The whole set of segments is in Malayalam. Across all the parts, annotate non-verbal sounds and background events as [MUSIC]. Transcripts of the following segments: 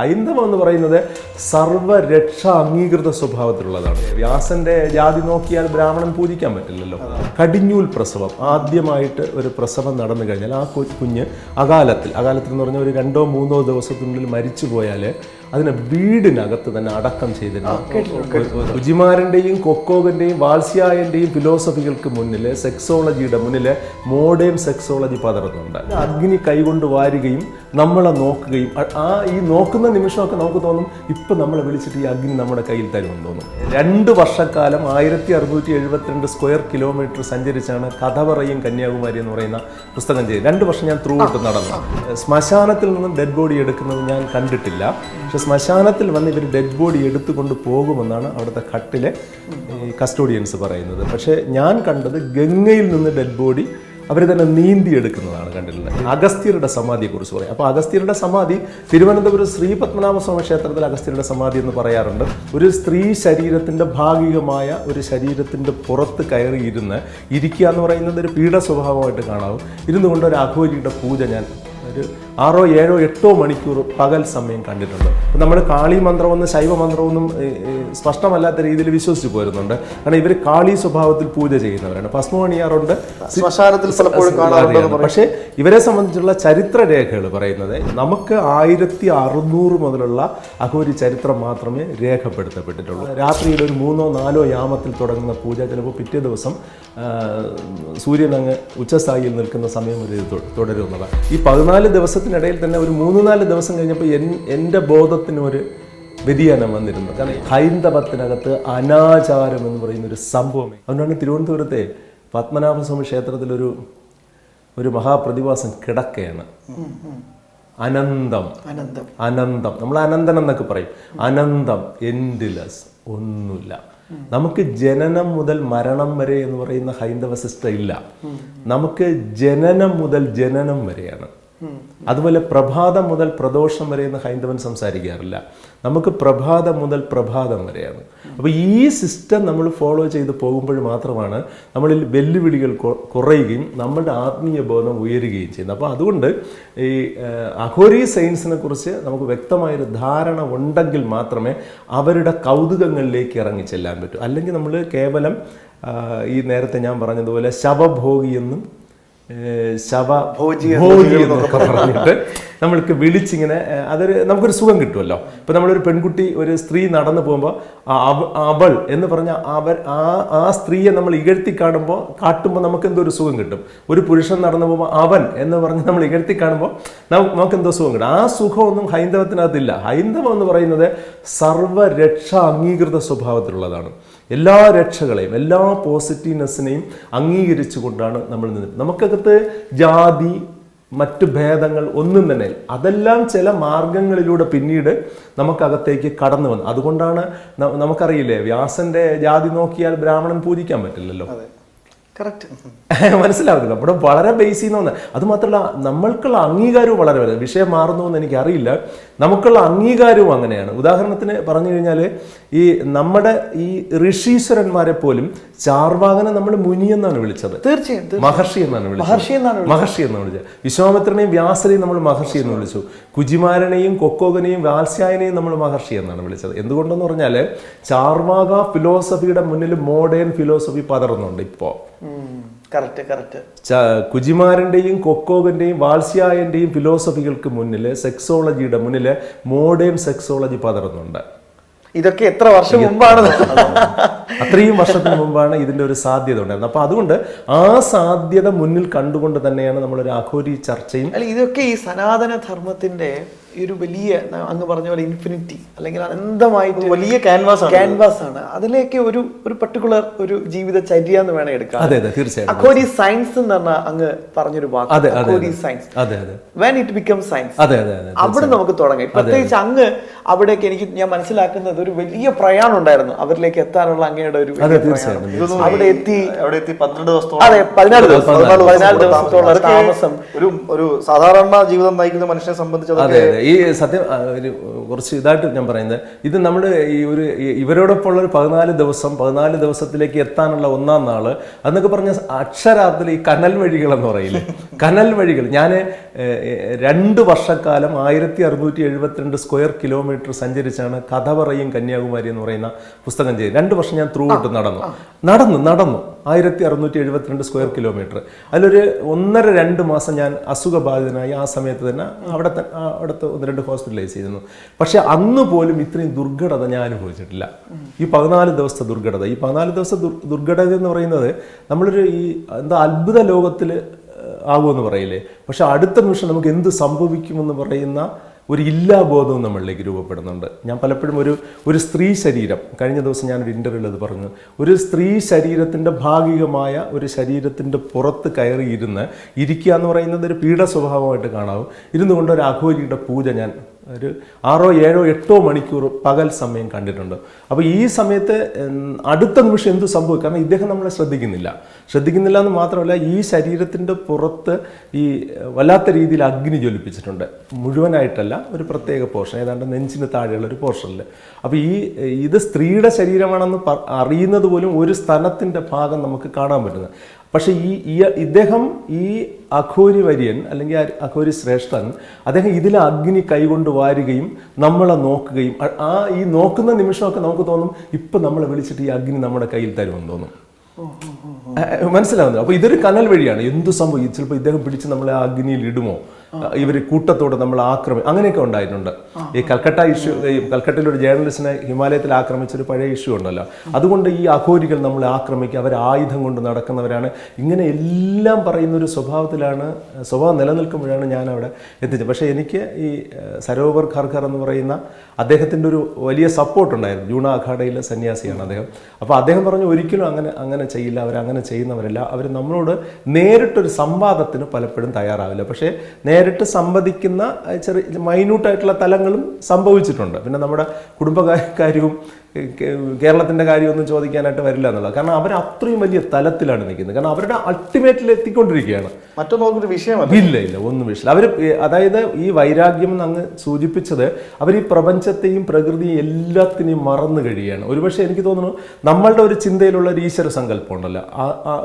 ഹൈന്ദവം എന്ന് പറയുന്നത് സർവരക്ഷ അംഗീകൃത സ്വഭാവത്തിലുള്ളതാണ്. വ്യാസന്റെ ജാതി നോക്കിയാൽ ബ്രാഹ്മണൻ പൂജിക്കാൻ പറ്റില്ലല്ലോ. കടിഞ്ഞൂൽ പ്രസവം. ആദ്യമായിട്ട് ഒരു പ്രസവം നടന്നു കഴിഞ്ഞാൽ ആ കുഞ്ഞ് അകാലത്തിൽ അകാലത്തിൽ എന്ന് പറഞ്ഞാൽ ഒരു രണ്ടോ മൂന്നോ ദിവസത്തിനുള്ളിൽ മരിച്ചു പോയാൽ അതിനെ വീടിനകത്ത് തന്നെ അടക്കം ചെയ്തിട്ടുണ്ട് രുചിമാരന്റെയും കൊക്കോവിന്റെയും വാത്സ്യായന്റെയും ഫിലോസഫികൾക്ക് മുന്നിൽ സെക്സോളജിയുടെ മുന്നിൽ മോഡേൺ സെക്സോളജി പതറുന്നുണ്ട്. അഗ്നി കൈകൊണ്ട് വാരുകയും നമ്മളെ നോക്കുകയും ആ ഈ നോക്കുന്ന നിമിഷമൊക്കെ നമുക്ക് തോന്നും ഇപ്പം നമ്മളെ വിളിച്ചിട്ട് ഈ അഗ്നി നമ്മുടെ കയ്യിൽ തരുമെന്ന് തോന്നും. രണ്ട് വർഷക്കാലം ആയിരത്തി അറുന്നൂറ്റി എഴുപത്തിരണ്ട് സ്ക്വയർ കിലോമീറ്റർ സഞ്ചരിച്ചാണ് കഥ പറയും കന്യാകുമാരി എന്ന് പറയുന്ന പുസ്തകം ചെയ്ത് രണ്ട് വർഷം ഞാൻ ത്രൂ ഔട്ട് നടന്നു. ശ്മശാനത്തിൽ നിന്നും ഡെഡ് ബോഡി എടുക്കുന്നത് ഞാൻ കണ്ടിട്ടില്ല. പക്ഷെ ശ്മശാനത്തിൽ വന്ന് ഇവർ ഡെഡ് ബോഡി എടുത്തുകൊണ്ട് പോകുമെന്നാണ് അവിടുത്തെ കട്ടിലെ കസ്റ്റോഡിയൻസ് പറയുന്നത്. പക്ഷേ ഞാൻ കണ്ടത് ഗംഗയിൽ നിന്ന് ഡെഡ് ബോഡി അവർ തന്നെ നീന്തി എടുക്കുന്നതാണ് കണ്ടിട്ടുള്ളത്. അഗസ്ത്യരുടെ സമാധിയെക്കുറിച്ച് പറയാം. അപ്പോൾ അഗസ്ത്യരുടെ സമാധി തിരുവനന്തപുരം ശ്രീ പത്മനാഭസ്വാമി ക്ഷേത്രത്തിൽ അഗസ്ത്യരുടെ സമാധി എന്ന് പറയാറുണ്ട്. ഒരു സ്ത്രീ ശരീരത്തിന്റെ ഭാഗികമായ ഒരു ശരീരത്തിന്റെ പുറത്ത് കയറിയിരുന്ന് ഇരിക്കുക എന്ന് പറയുന്നത് ഒരു പീഡ സ്വഭാവമായിട്ട് കാണാവും. ഇരുന്നുകൊണ്ട് ഒരു അഘോരിയുടെ പൂജ ഞാൻ ഒരു ആറോ ഏഴോ എട്ടോ മണിക്കൂർ പകൽ സമയം കണ്ടിട്ടുണ്ട്. അപ്പം നമ്മൾ കാളി മന്ത്രമൊന്നും ശൈവ മന്ത്രമൊന്നും സ്പഷ്ടമല്ലാത്ത രീതിയിൽ വിശ്വസിച്ച് പോരുന്നുണ്ട്. കാരണം ഇവർ കാളി സ്വഭാവത്തിൽ പൂജ ചെയ്യുന്നവരാണ്. ഭസ്മണിയാറുണ്ട് ശ്മശാനത്തിൽ പലപ്പോഴും പക്ഷേ ഇവരെ സംബന്ധിച്ചുള്ള ചരിത്ര രേഖകൾ പറയുന്നത് നമുക്ക് ആയിരത്തി അറുന്നൂറ് മുതലുള്ള അഘോരി ചരിത്രം മാത്രമേ രേഖപ്പെടുത്തപ്പെട്ടിട്ടുള്ളൂ. രാത്രിയിൽ ഒരു മൂന്നോ നാലോ യാമത്തിൽ തുടങ്ങുന്ന പൂജ ചിലപ്പോൾ പിറ്റേ ദിവസം സൂര്യൻ അങ്ങ് ഉച്ചസ്ഥായിയിൽ നിൽക്കുന്ന സമയം തു- തുടരുന്നതാണ്. ഈ പതിനാല് ദിവസത്തിനിടയിൽ തന്നെ ഒരു മൂന്ന് നാല് ദിവസം കഴിഞ്ഞപ്പോൾ എൻ എന്റെ ബോധത്തിന് ഒരു വ്യതിയാനം വന്നിരുന്നു. കാരണം ഹൈന്ദവത്തിനകത്ത് അനാചാരം എന്ന് പറയുന്ന ഒരു സംഭവം അതുകൊണ്ടാണ് തിരുവനന്തപുരത്തെ പത്മനാഭസ്വാമി ക്ഷേത്രത്തിലൊരു ഒരു മഹാപ്രതിഭാസം കിടക്കയാണ്. അനന്തം. അനന്തം. അനന്തം. നമ്മൾ അനന്തൻ എന്നൊക്കെ പറയും. അനന്തം എൻഡിലസ് ഒന്നുമില്ല. നമുക്ക് ജനനം മുതൽ മരണം വരെ എന്ന് പറയുന്ന ഹൈന്ദവ സിസ്റ്റം ഇല്ല. നമുക്ക് ജനനം മുതൽ ജനനം വരെയാണ്. അതുപോലെ പ്രഭാതം മുതൽ പ്രദോഷം വരെ എന്ന് ഹൈന്ദവൻ സംസാരിക്കാറില്ല. നമുക്ക് പ്രഭാതം മുതൽ പ്രഭാതം വരെയാണ്. അപ്പോൾ ഈ സിസ്റ്റം നമ്മൾ ഫോളോ ചെയ്ത് പോകുമ്പോൾ മാത്രമാണ് നമ്മളിൽ വെല്ലുവിളികൾ കുറയുകയും നമ്മുടെ ആത്മീയ ബോധം ഉയരുകയും ചെയ്യുന്നത്. അപ്പോൾ അതുകൊണ്ട് ഈ അഘോരി സയൻസിനെ കുറിച്ച് നമുക്ക് വ്യക്തമായൊരു ധാരണ ഉണ്ടെങ്കിൽ മാത്രമേ അവരുടെ കൗതുകങ്ങളിലേക്ക് ഇറങ്ങി ചെല്ലാൻ പറ്റൂ. അല്ലെങ്കിൽ നമ്മൾ കേവലം ഈ നേരത്തെ ഞാൻ പറഞ്ഞതുപോലെ ശവഭോഗി എന്നും ശവ ഭോജി എന്നൊക്കെ പറഞ്ഞിട്ട് നമ്മൾക്ക് വിളിച്ചിങ്ങനെ അതൊരു നമുക്കൊരു സുഖം കിട്ടുമല്ലോ. ഇപ്പം നമ്മളൊരു പെൺകുട്ടി ഒരു സ്ത്രീ നടന്നു പോകുമ്പോൾ അവൾ എന്ന് പറഞ്ഞ അവർ ആ ആ സ്ത്രീയെ നമ്മൾ ഇകഴ്ത്തി കാണുമ്പോൾ കാട്ടുമ്പോൾ നമുക്ക് എന്തോ ഒരു സുഖം കിട്ടും. ഒരു പുരുഷൻ നടന്നു പോകുമ്പോൾ അവൻ എന്ന് പറഞ്ഞ് നമ്മൾ ഇകഴ്ത്തി കാണുമ്പോൾ നമുക്ക് നമുക്ക് എന്തോ സുഖം കിട്ടും. ആ സുഖമൊന്നും ഹൈന്ദവത്തിനകത്തില്ല. ഹൈന്ദവം എന്ന് പറയുന്നത് സർവരക്ഷ അംഗീകൃത സ്വഭാവത്തിലുള്ളതാണ്. എല്ലാ രക്ഷകളെയും എല്ലാ പോസിറ്റീവ്നെസ്സിനെയും അംഗീകരിച്ചുകൊണ്ടാണ് നമ്മൾ നിന്നത് നമുക്കകത്ത് ജാതി മറ്റു ഭേദങ്ങൾ ഒന്നും തന്നെ. അതെല്ലാം ചില മാർഗങ്ങളിലൂടെ പിന്നീട് നമുക്കകത്തേക്ക് കടന്നു വന്നു. അതുകൊണ്ടാണ് നമുക്കറിയില്ലേ വ്യാസന്റെ ജാതി നോക്കിയാൽ ബ്രാഹ്മണൻ പൂജിക്കാൻ പറ്റില്ലല്ലോ. [LAUGHS] മനസ്സിലാവുന്നില്ല. നമ്മുടെ വളരെ ബേസ് ചെയ്യുന്ന ഒന്ന് അത് മാത്രമല്ല നമ്മൾക്കുള്ള അംഗീകാരവും വളരെ വലുത്. വിഷയം മാറുന്നു എന്ന് എനിക്കറിയില്ല. നമുക്കുള്ള അംഗീകാരവും അങ്ങനെയാണ്. ഉദാഹരണത്തിന് പറഞ്ഞു കഴിഞ്ഞാൽ ഈ നമ്മുടെ ഈ ഋഷീശ്വരന്മാരെ പോലും ചാർവാകനെ നമ്മൾ മുനി എന്നാണ് വിളിച്ചത്. തീർച്ചയായും. മഹർഷി എന്നാണ് വിളിച്ചത്. മഹർഷി എന്നാണ് മഹർഷി എന്നാണ് വിളിച്ചത്. വിശ്വാമിത്രനെയും വ്യാസനെയും നമ്മൾ മഹർഷി എന്ന് വിളിച്ചു. കുജിമാരനെയും കൊക്കോകനെയും വാത്സ്യായനെയും നമ്മൾ മഹർഷി എന്നാണ് വിളിച്ചത്. എന്തുകൊണ്ടെന്ന് പറഞ്ഞാൽ ചാർവാക ഫിലോസഫിയുടെ മുന്നിൽ മോഡേൺ ഫിലോസഫി പതറുന്നുണ്ട് ഇപ്പോൾ കുജിമാരന്റെയും കൊക്കോകന്റെയും വാത്സ്യായന്റെയും ഫിലോസഫികൾക്ക് മുന്നിൽ സെക്സോളജിയുടെ മുന്നിൽ മോഡേൺ സെക്സോളജി പതറുന്നുണ്ട്. ഇതൊക്കെ എത്ര വർഷം മുമ്പാണ്? അത്രയും വർഷത്തിന് മുമ്പാണ് ഇതിന്റെ ഒരു സാധ്യത ഉണ്ടായിരുന്നത്. അപ്പൊ അതുകൊണ്ട് ആ സാധ്യത മുന്നിൽ കണ്ടുകൊണ്ട് തന്നെയാണ് നമ്മളൊരു അഘോരി ചർച്ചയും അല്ല ഇതൊക്കെ ഈ സനാതന ധർമ്മത്തിന്റെ ഈ ഒരു വലിയ അങ്ങ് പറഞ്ഞ പോലെ ഇൻഫിനിറ്റി അല്ലെങ്കിൽ അനന്തമായിട്ട് വലിയ ക്യാൻവാസ് ആണ്. ക്യാൻവാസ് ആണ്. അതിലേക്ക് ഒരു ഒരു പർട്ടിക്കുലർ ഒരു ജീവിത ചര്യ എന്ന് വേണം എടുക്കാം അതെ അതെ തീർച്ചയായിട്ടും അക്കോരി സയൻസ് എന്ന് പറഞ്ഞ അങ്ങ് പറഞ്ഞൊരു വാക്ക്. അക്കോരി സയൻസ് അതെ. അതെ വെൻ ഇറ്റ് ബിക്കം സയൻസ് അതെ അതെ അവിടെ നമുക്ക് തുടങ്ങാം. പ്രത്യേകിച്ച് അങ്ങ് അവിടേക്ക് എനിക്ക് ഞാൻ മനസ്സിലാക്കുന്നത് ഒരു വലിയ പ്രയാണം ഉണ്ടായിരുന്നു. അവരിലേക്ക് എത്താനുള്ള അങ്ങയുടെ ഒരു അവിടെ എത്തി അവിടെ എത്തി പന്ത്രണ്ട് ദിവസത്തോളം. അതെ പതിനാല് ദിവസം. പതിനാല് ദിവസത്തോളം താമസം. ഒരു ഒരു സാധാരണ ജീവിതം നയിക്കുന്ന മനുഷ്യനെ സംബന്ധിച്ച് അതൊക്കെ അതെ ഈ സത്യം ഒരു കുറച്ച് ഇതായിട്ട് ഞാൻ പറയുന്നത്. ഇത് നമ്മൾ ഈ ഒരു ഇവരോടൊപ്പമുള്ള ഒരു പതിനാല് ദിവസം പതിനാല് ദിവസത്തിലേക്ക് എത്താനുള്ള ഒന്നാം നാൾ അന്നൊക്കെ പറഞ്ഞ അക്ഷരാർത്ഥത്തിൽ ഈ കനൽ വഴികൾ എന്ന് പറയില്ലേ? കനൽ വഴികൾ. ഞാൻ രണ്ട് വർഷക്കാലം ആയിരത്തി അറുന്നൂറ്റി എഴുപത്തിരണ്ട് സ്ക്വയർ കിലോമീറ്റർ സഞ്ചരിച്ചാണ് കഥ പറയും കന്യാകുമാരി എന്ന് പറയുന്ന പുസ്തകം ചെയ്ത് രണ്ട് വർഷം ഞാൻ ത്രൂ ഔട്ട് നടന്നു. നടന്നു നടന്നു. ആയിരത്തി അറുന്നൂറ്റി എഴുപത്തിരണ്ട് സ്ക്വയർ കിലോമീറ്റർ. അതിലൊരു ഒന്നര രണ്ട് മാസം ഞാൻ അസുഖബാധിതനായി. ആ സമയത്ത് തന്നെ അവിടെ അവിടുത്തെ ഒന്ന് രണ്ട് ഹോസ്പിറ്റലൈസ് ചെയ്തിരുന്നു. പക്ഷെ അന്ന് പോലും ഇത്രയും ദുർഘടത ഞാൻ അനുഭവിച്ചിട്ടില്ല. ഈ പതിനാല് ദിവസത്തെ ദുർഘടത. ഈ പതിനാല് ദിവസത്തെ ദുർ- ദുർഘടത എന്ന് പറയുന്നത് നമ്മളൊരു ഈ എന്താ അത്ഭുത ലോകത്തിൽ ആകുമെന്ന് പറയില്ലേ? പക്ഷെ അടുത്ത നിമിഷം നമുക്ക് എന്ത് സംഭവിക്കുമെന്ന് പറയുന്ന ഒരു ഇല്ലാബോധവും നമ്മളിലേക്ക് രൂപപ്പെടുന്നുണ്ട്. ഞാൻ പലപ്പോഴും ഒരു ഒരു സ്ത്രീ ശരീരം കഴിഞ്ഞ ദിവസം ഞാൻ ഒരു ഇന്റർവ്യൂവിൽ അത് പറഞ്ഞു. ഒരു സ്ത്രീ ശരീരത്തിന്റെ ഭാഗികമായ ഒരു ശരീരത്തിന്റെ പുറത്ത് കയറിയിരുന്ന് ഇരിക്കുക എന്ന് പറയുന്നത് ഒരു പീഡ സ്വഭാവമായിട്ട് കാണാവും. ഇരുന്നുകൊണ്ട് ഒരു അഘോരിയുടെ പൂജ ഞാൻ ഒരു ആറോ ഏഴോ എട്ടോ മണിക്കൂർ പകൽ സമയം കണ്ടിട്ടുണ്ട്. അപ്പോൾ ഈ സമയത്ത് അടുത്ത നിമിഷം എന്ത് സംഭവിക്കും? കാരണം ഇദ്ദേഹം നമ്മളെ ശ്രദ്ധിക്കുന്നില്ല. ശ്രദ്ധിക്കുന്നില്ല എന്ന് മാത്രമല്ല ഈ ശരീരത്തിന്റെ പുറത്ത് ഈ വല്ലാത്ത രീതിയിൽ അഗ്നി ജ്വലിപ്പിച്ചിട്ടുണ്ട്. മുഴുവനായിട്ടല്ല ഒരു പ്രത്യേക പോർഷൻ ഏതാണ്ട് നെഞ്ചിന് താഴെയുള്ള ഒരു പോർഷനിൽ അപ്പോൾ ഈ ഇത് സ്ത്രീയുടെ ശരീരമാണെന്ന് അറിയുന്നത് പോലും ഒരു സ്ഥലത്തിന്റെ ഭാഗം നമുക്ക് കാണാൻ പറ്റുന്നത്. പക്ഷേ ഈ ഇദ്ദേഹം ഈ അഘോരി വര്യൻ അല്ലെങ്കിൽ അഘോരി ശ്രേഷ്ഠൻ അദ്ദേഹം ഇതിലെ അഗ്നി കൈകൊണ്ട് വാരുകയും നമ്മളെ നോക്കുകയും ആ ഈ നോക്കുന്ന നിമിഷമൊക്കെ നമുക്ക് തോന്നും ഇപ്പം നമ്മളെ വിളിച്ചിട്ട് ഈ അഗ്നി നമ്മുടെ കയ്യിൽ തരുമെന്ന് തോന്നും. മനസ്സിലാവുന്നത് അപ്പോൾ ഇതൊരു കനൽ വഴിയാണ്. എന്ത് സംഭവം? ചിലപ്പോൾ ഇദ്ദേഹം പിടിച്ച് നമ്മളെ ആ അഗ്നിയിൽ ഇടുമോ? ഇവർ കൂട്ടത്തോടെ നമ്മൾ ആക്രമി അങ്ങനെയൊക്കെ ഉണ്ടായിട്ടുണ്ട്. ഈ കൽക്കട്ട ഇഷ്യൂ ഈ കൽക്കട്ടയിലൊരു ജേർണലിസ്റ്റിനെ ഹിമാലയത്തിൽ ആക്രമിച്ച ഒരു പഴയ ഇഷ്യൂ ഉണ്ടല്ലോ. അതുകൊണ്ട് ഈ അഘോരികൾ നമ്മളെ ആക്രമിക്കുക അവർ ആയുധം കൊണ്ട് നടക്കുന്നവരാണ്. ഇങ്ങനെ എല്ലാം പറയുന്ന ഒരു സ്വഭാവത്തിലാണ് സ്വഭാവം നിലനിൽക്കുമ്പോഴാണ് ഞാൻ അവിടെ എത്തിച്ചത്. പക്ഷേ എനിക്ക് ഈ സരോവർ ഖർഖർ എന്ന് പറയുന്ന അദ്ദേഹത്തിന്റെ ഒരു വലിയ സപ്പോർട്ട് ഉണ്ടായിരുന്നു. ജൂണ അഖാഡയിലെ സന്യാസിയാണ് അദ്ദേഹം. അപ്പോൾ അദ്ദേഹം പറഞ്ഞു ഒരിക്കലും അങ്ങനെ അങ്ങനെ ചെയ്യില്ല അവർ അങ്ങനെ ചെയ്യുന്നവരല്ല. അവർ നമ്മളോട് നേരിട്ടൊരു സംവാദത്തിന് പലപ്പോഴും തയ്യാറാവില്ല. പക്ഷേ നേരിട്ട് സംവദിക്കുന്ന ചെറിയ മൈന്യൂട്ടായിട്ടുള്ള തലങ്ങളും സംഭവിച്ചിട്ടുണ്ട്. പിന്നെ നമ്മുടെ കുടുംബകാര്യവും കേരളത്തിന്റെ കാര്യമൊന്നും ചോദിക്കാനായിട്ട് വരില്ല എന്നുള്ളത്. കാരണം അവർ അത്രയും വലിയ തലത്തിലാണ് നിൽക്കുന്നത്. കാരണം അവരുടെ അൾട്ടിമേറ്റിൽ എത്തിക്കൊണ്ടിരിക്കുകയാണ്. മറ്റൊന്നൊരു വിഷയമല്ല. ഇല്ല ഇല്ല ഒന്നും വിഷയമില്ല. അവർ അതായത് ഈ വൈരാഗ്യം എന്ന് അങ്ങ് സൂചിപ്പിച്ചത് അവർ ഈ പ്രപഞ്ചത്തെയും പ്രകൃതിയും എല്ലാത്തിനെയും മറന്നു കഴിയുകയാണ്. ഒരുപക്ഷെ എനിക്ക് തോന്നുന്നു നമ്മളുടെ ഒരു ചിന്തയിലുള്ള ഒരു ഈശ്വര സങ്കല്പം ഉണ്ടല്ലോ.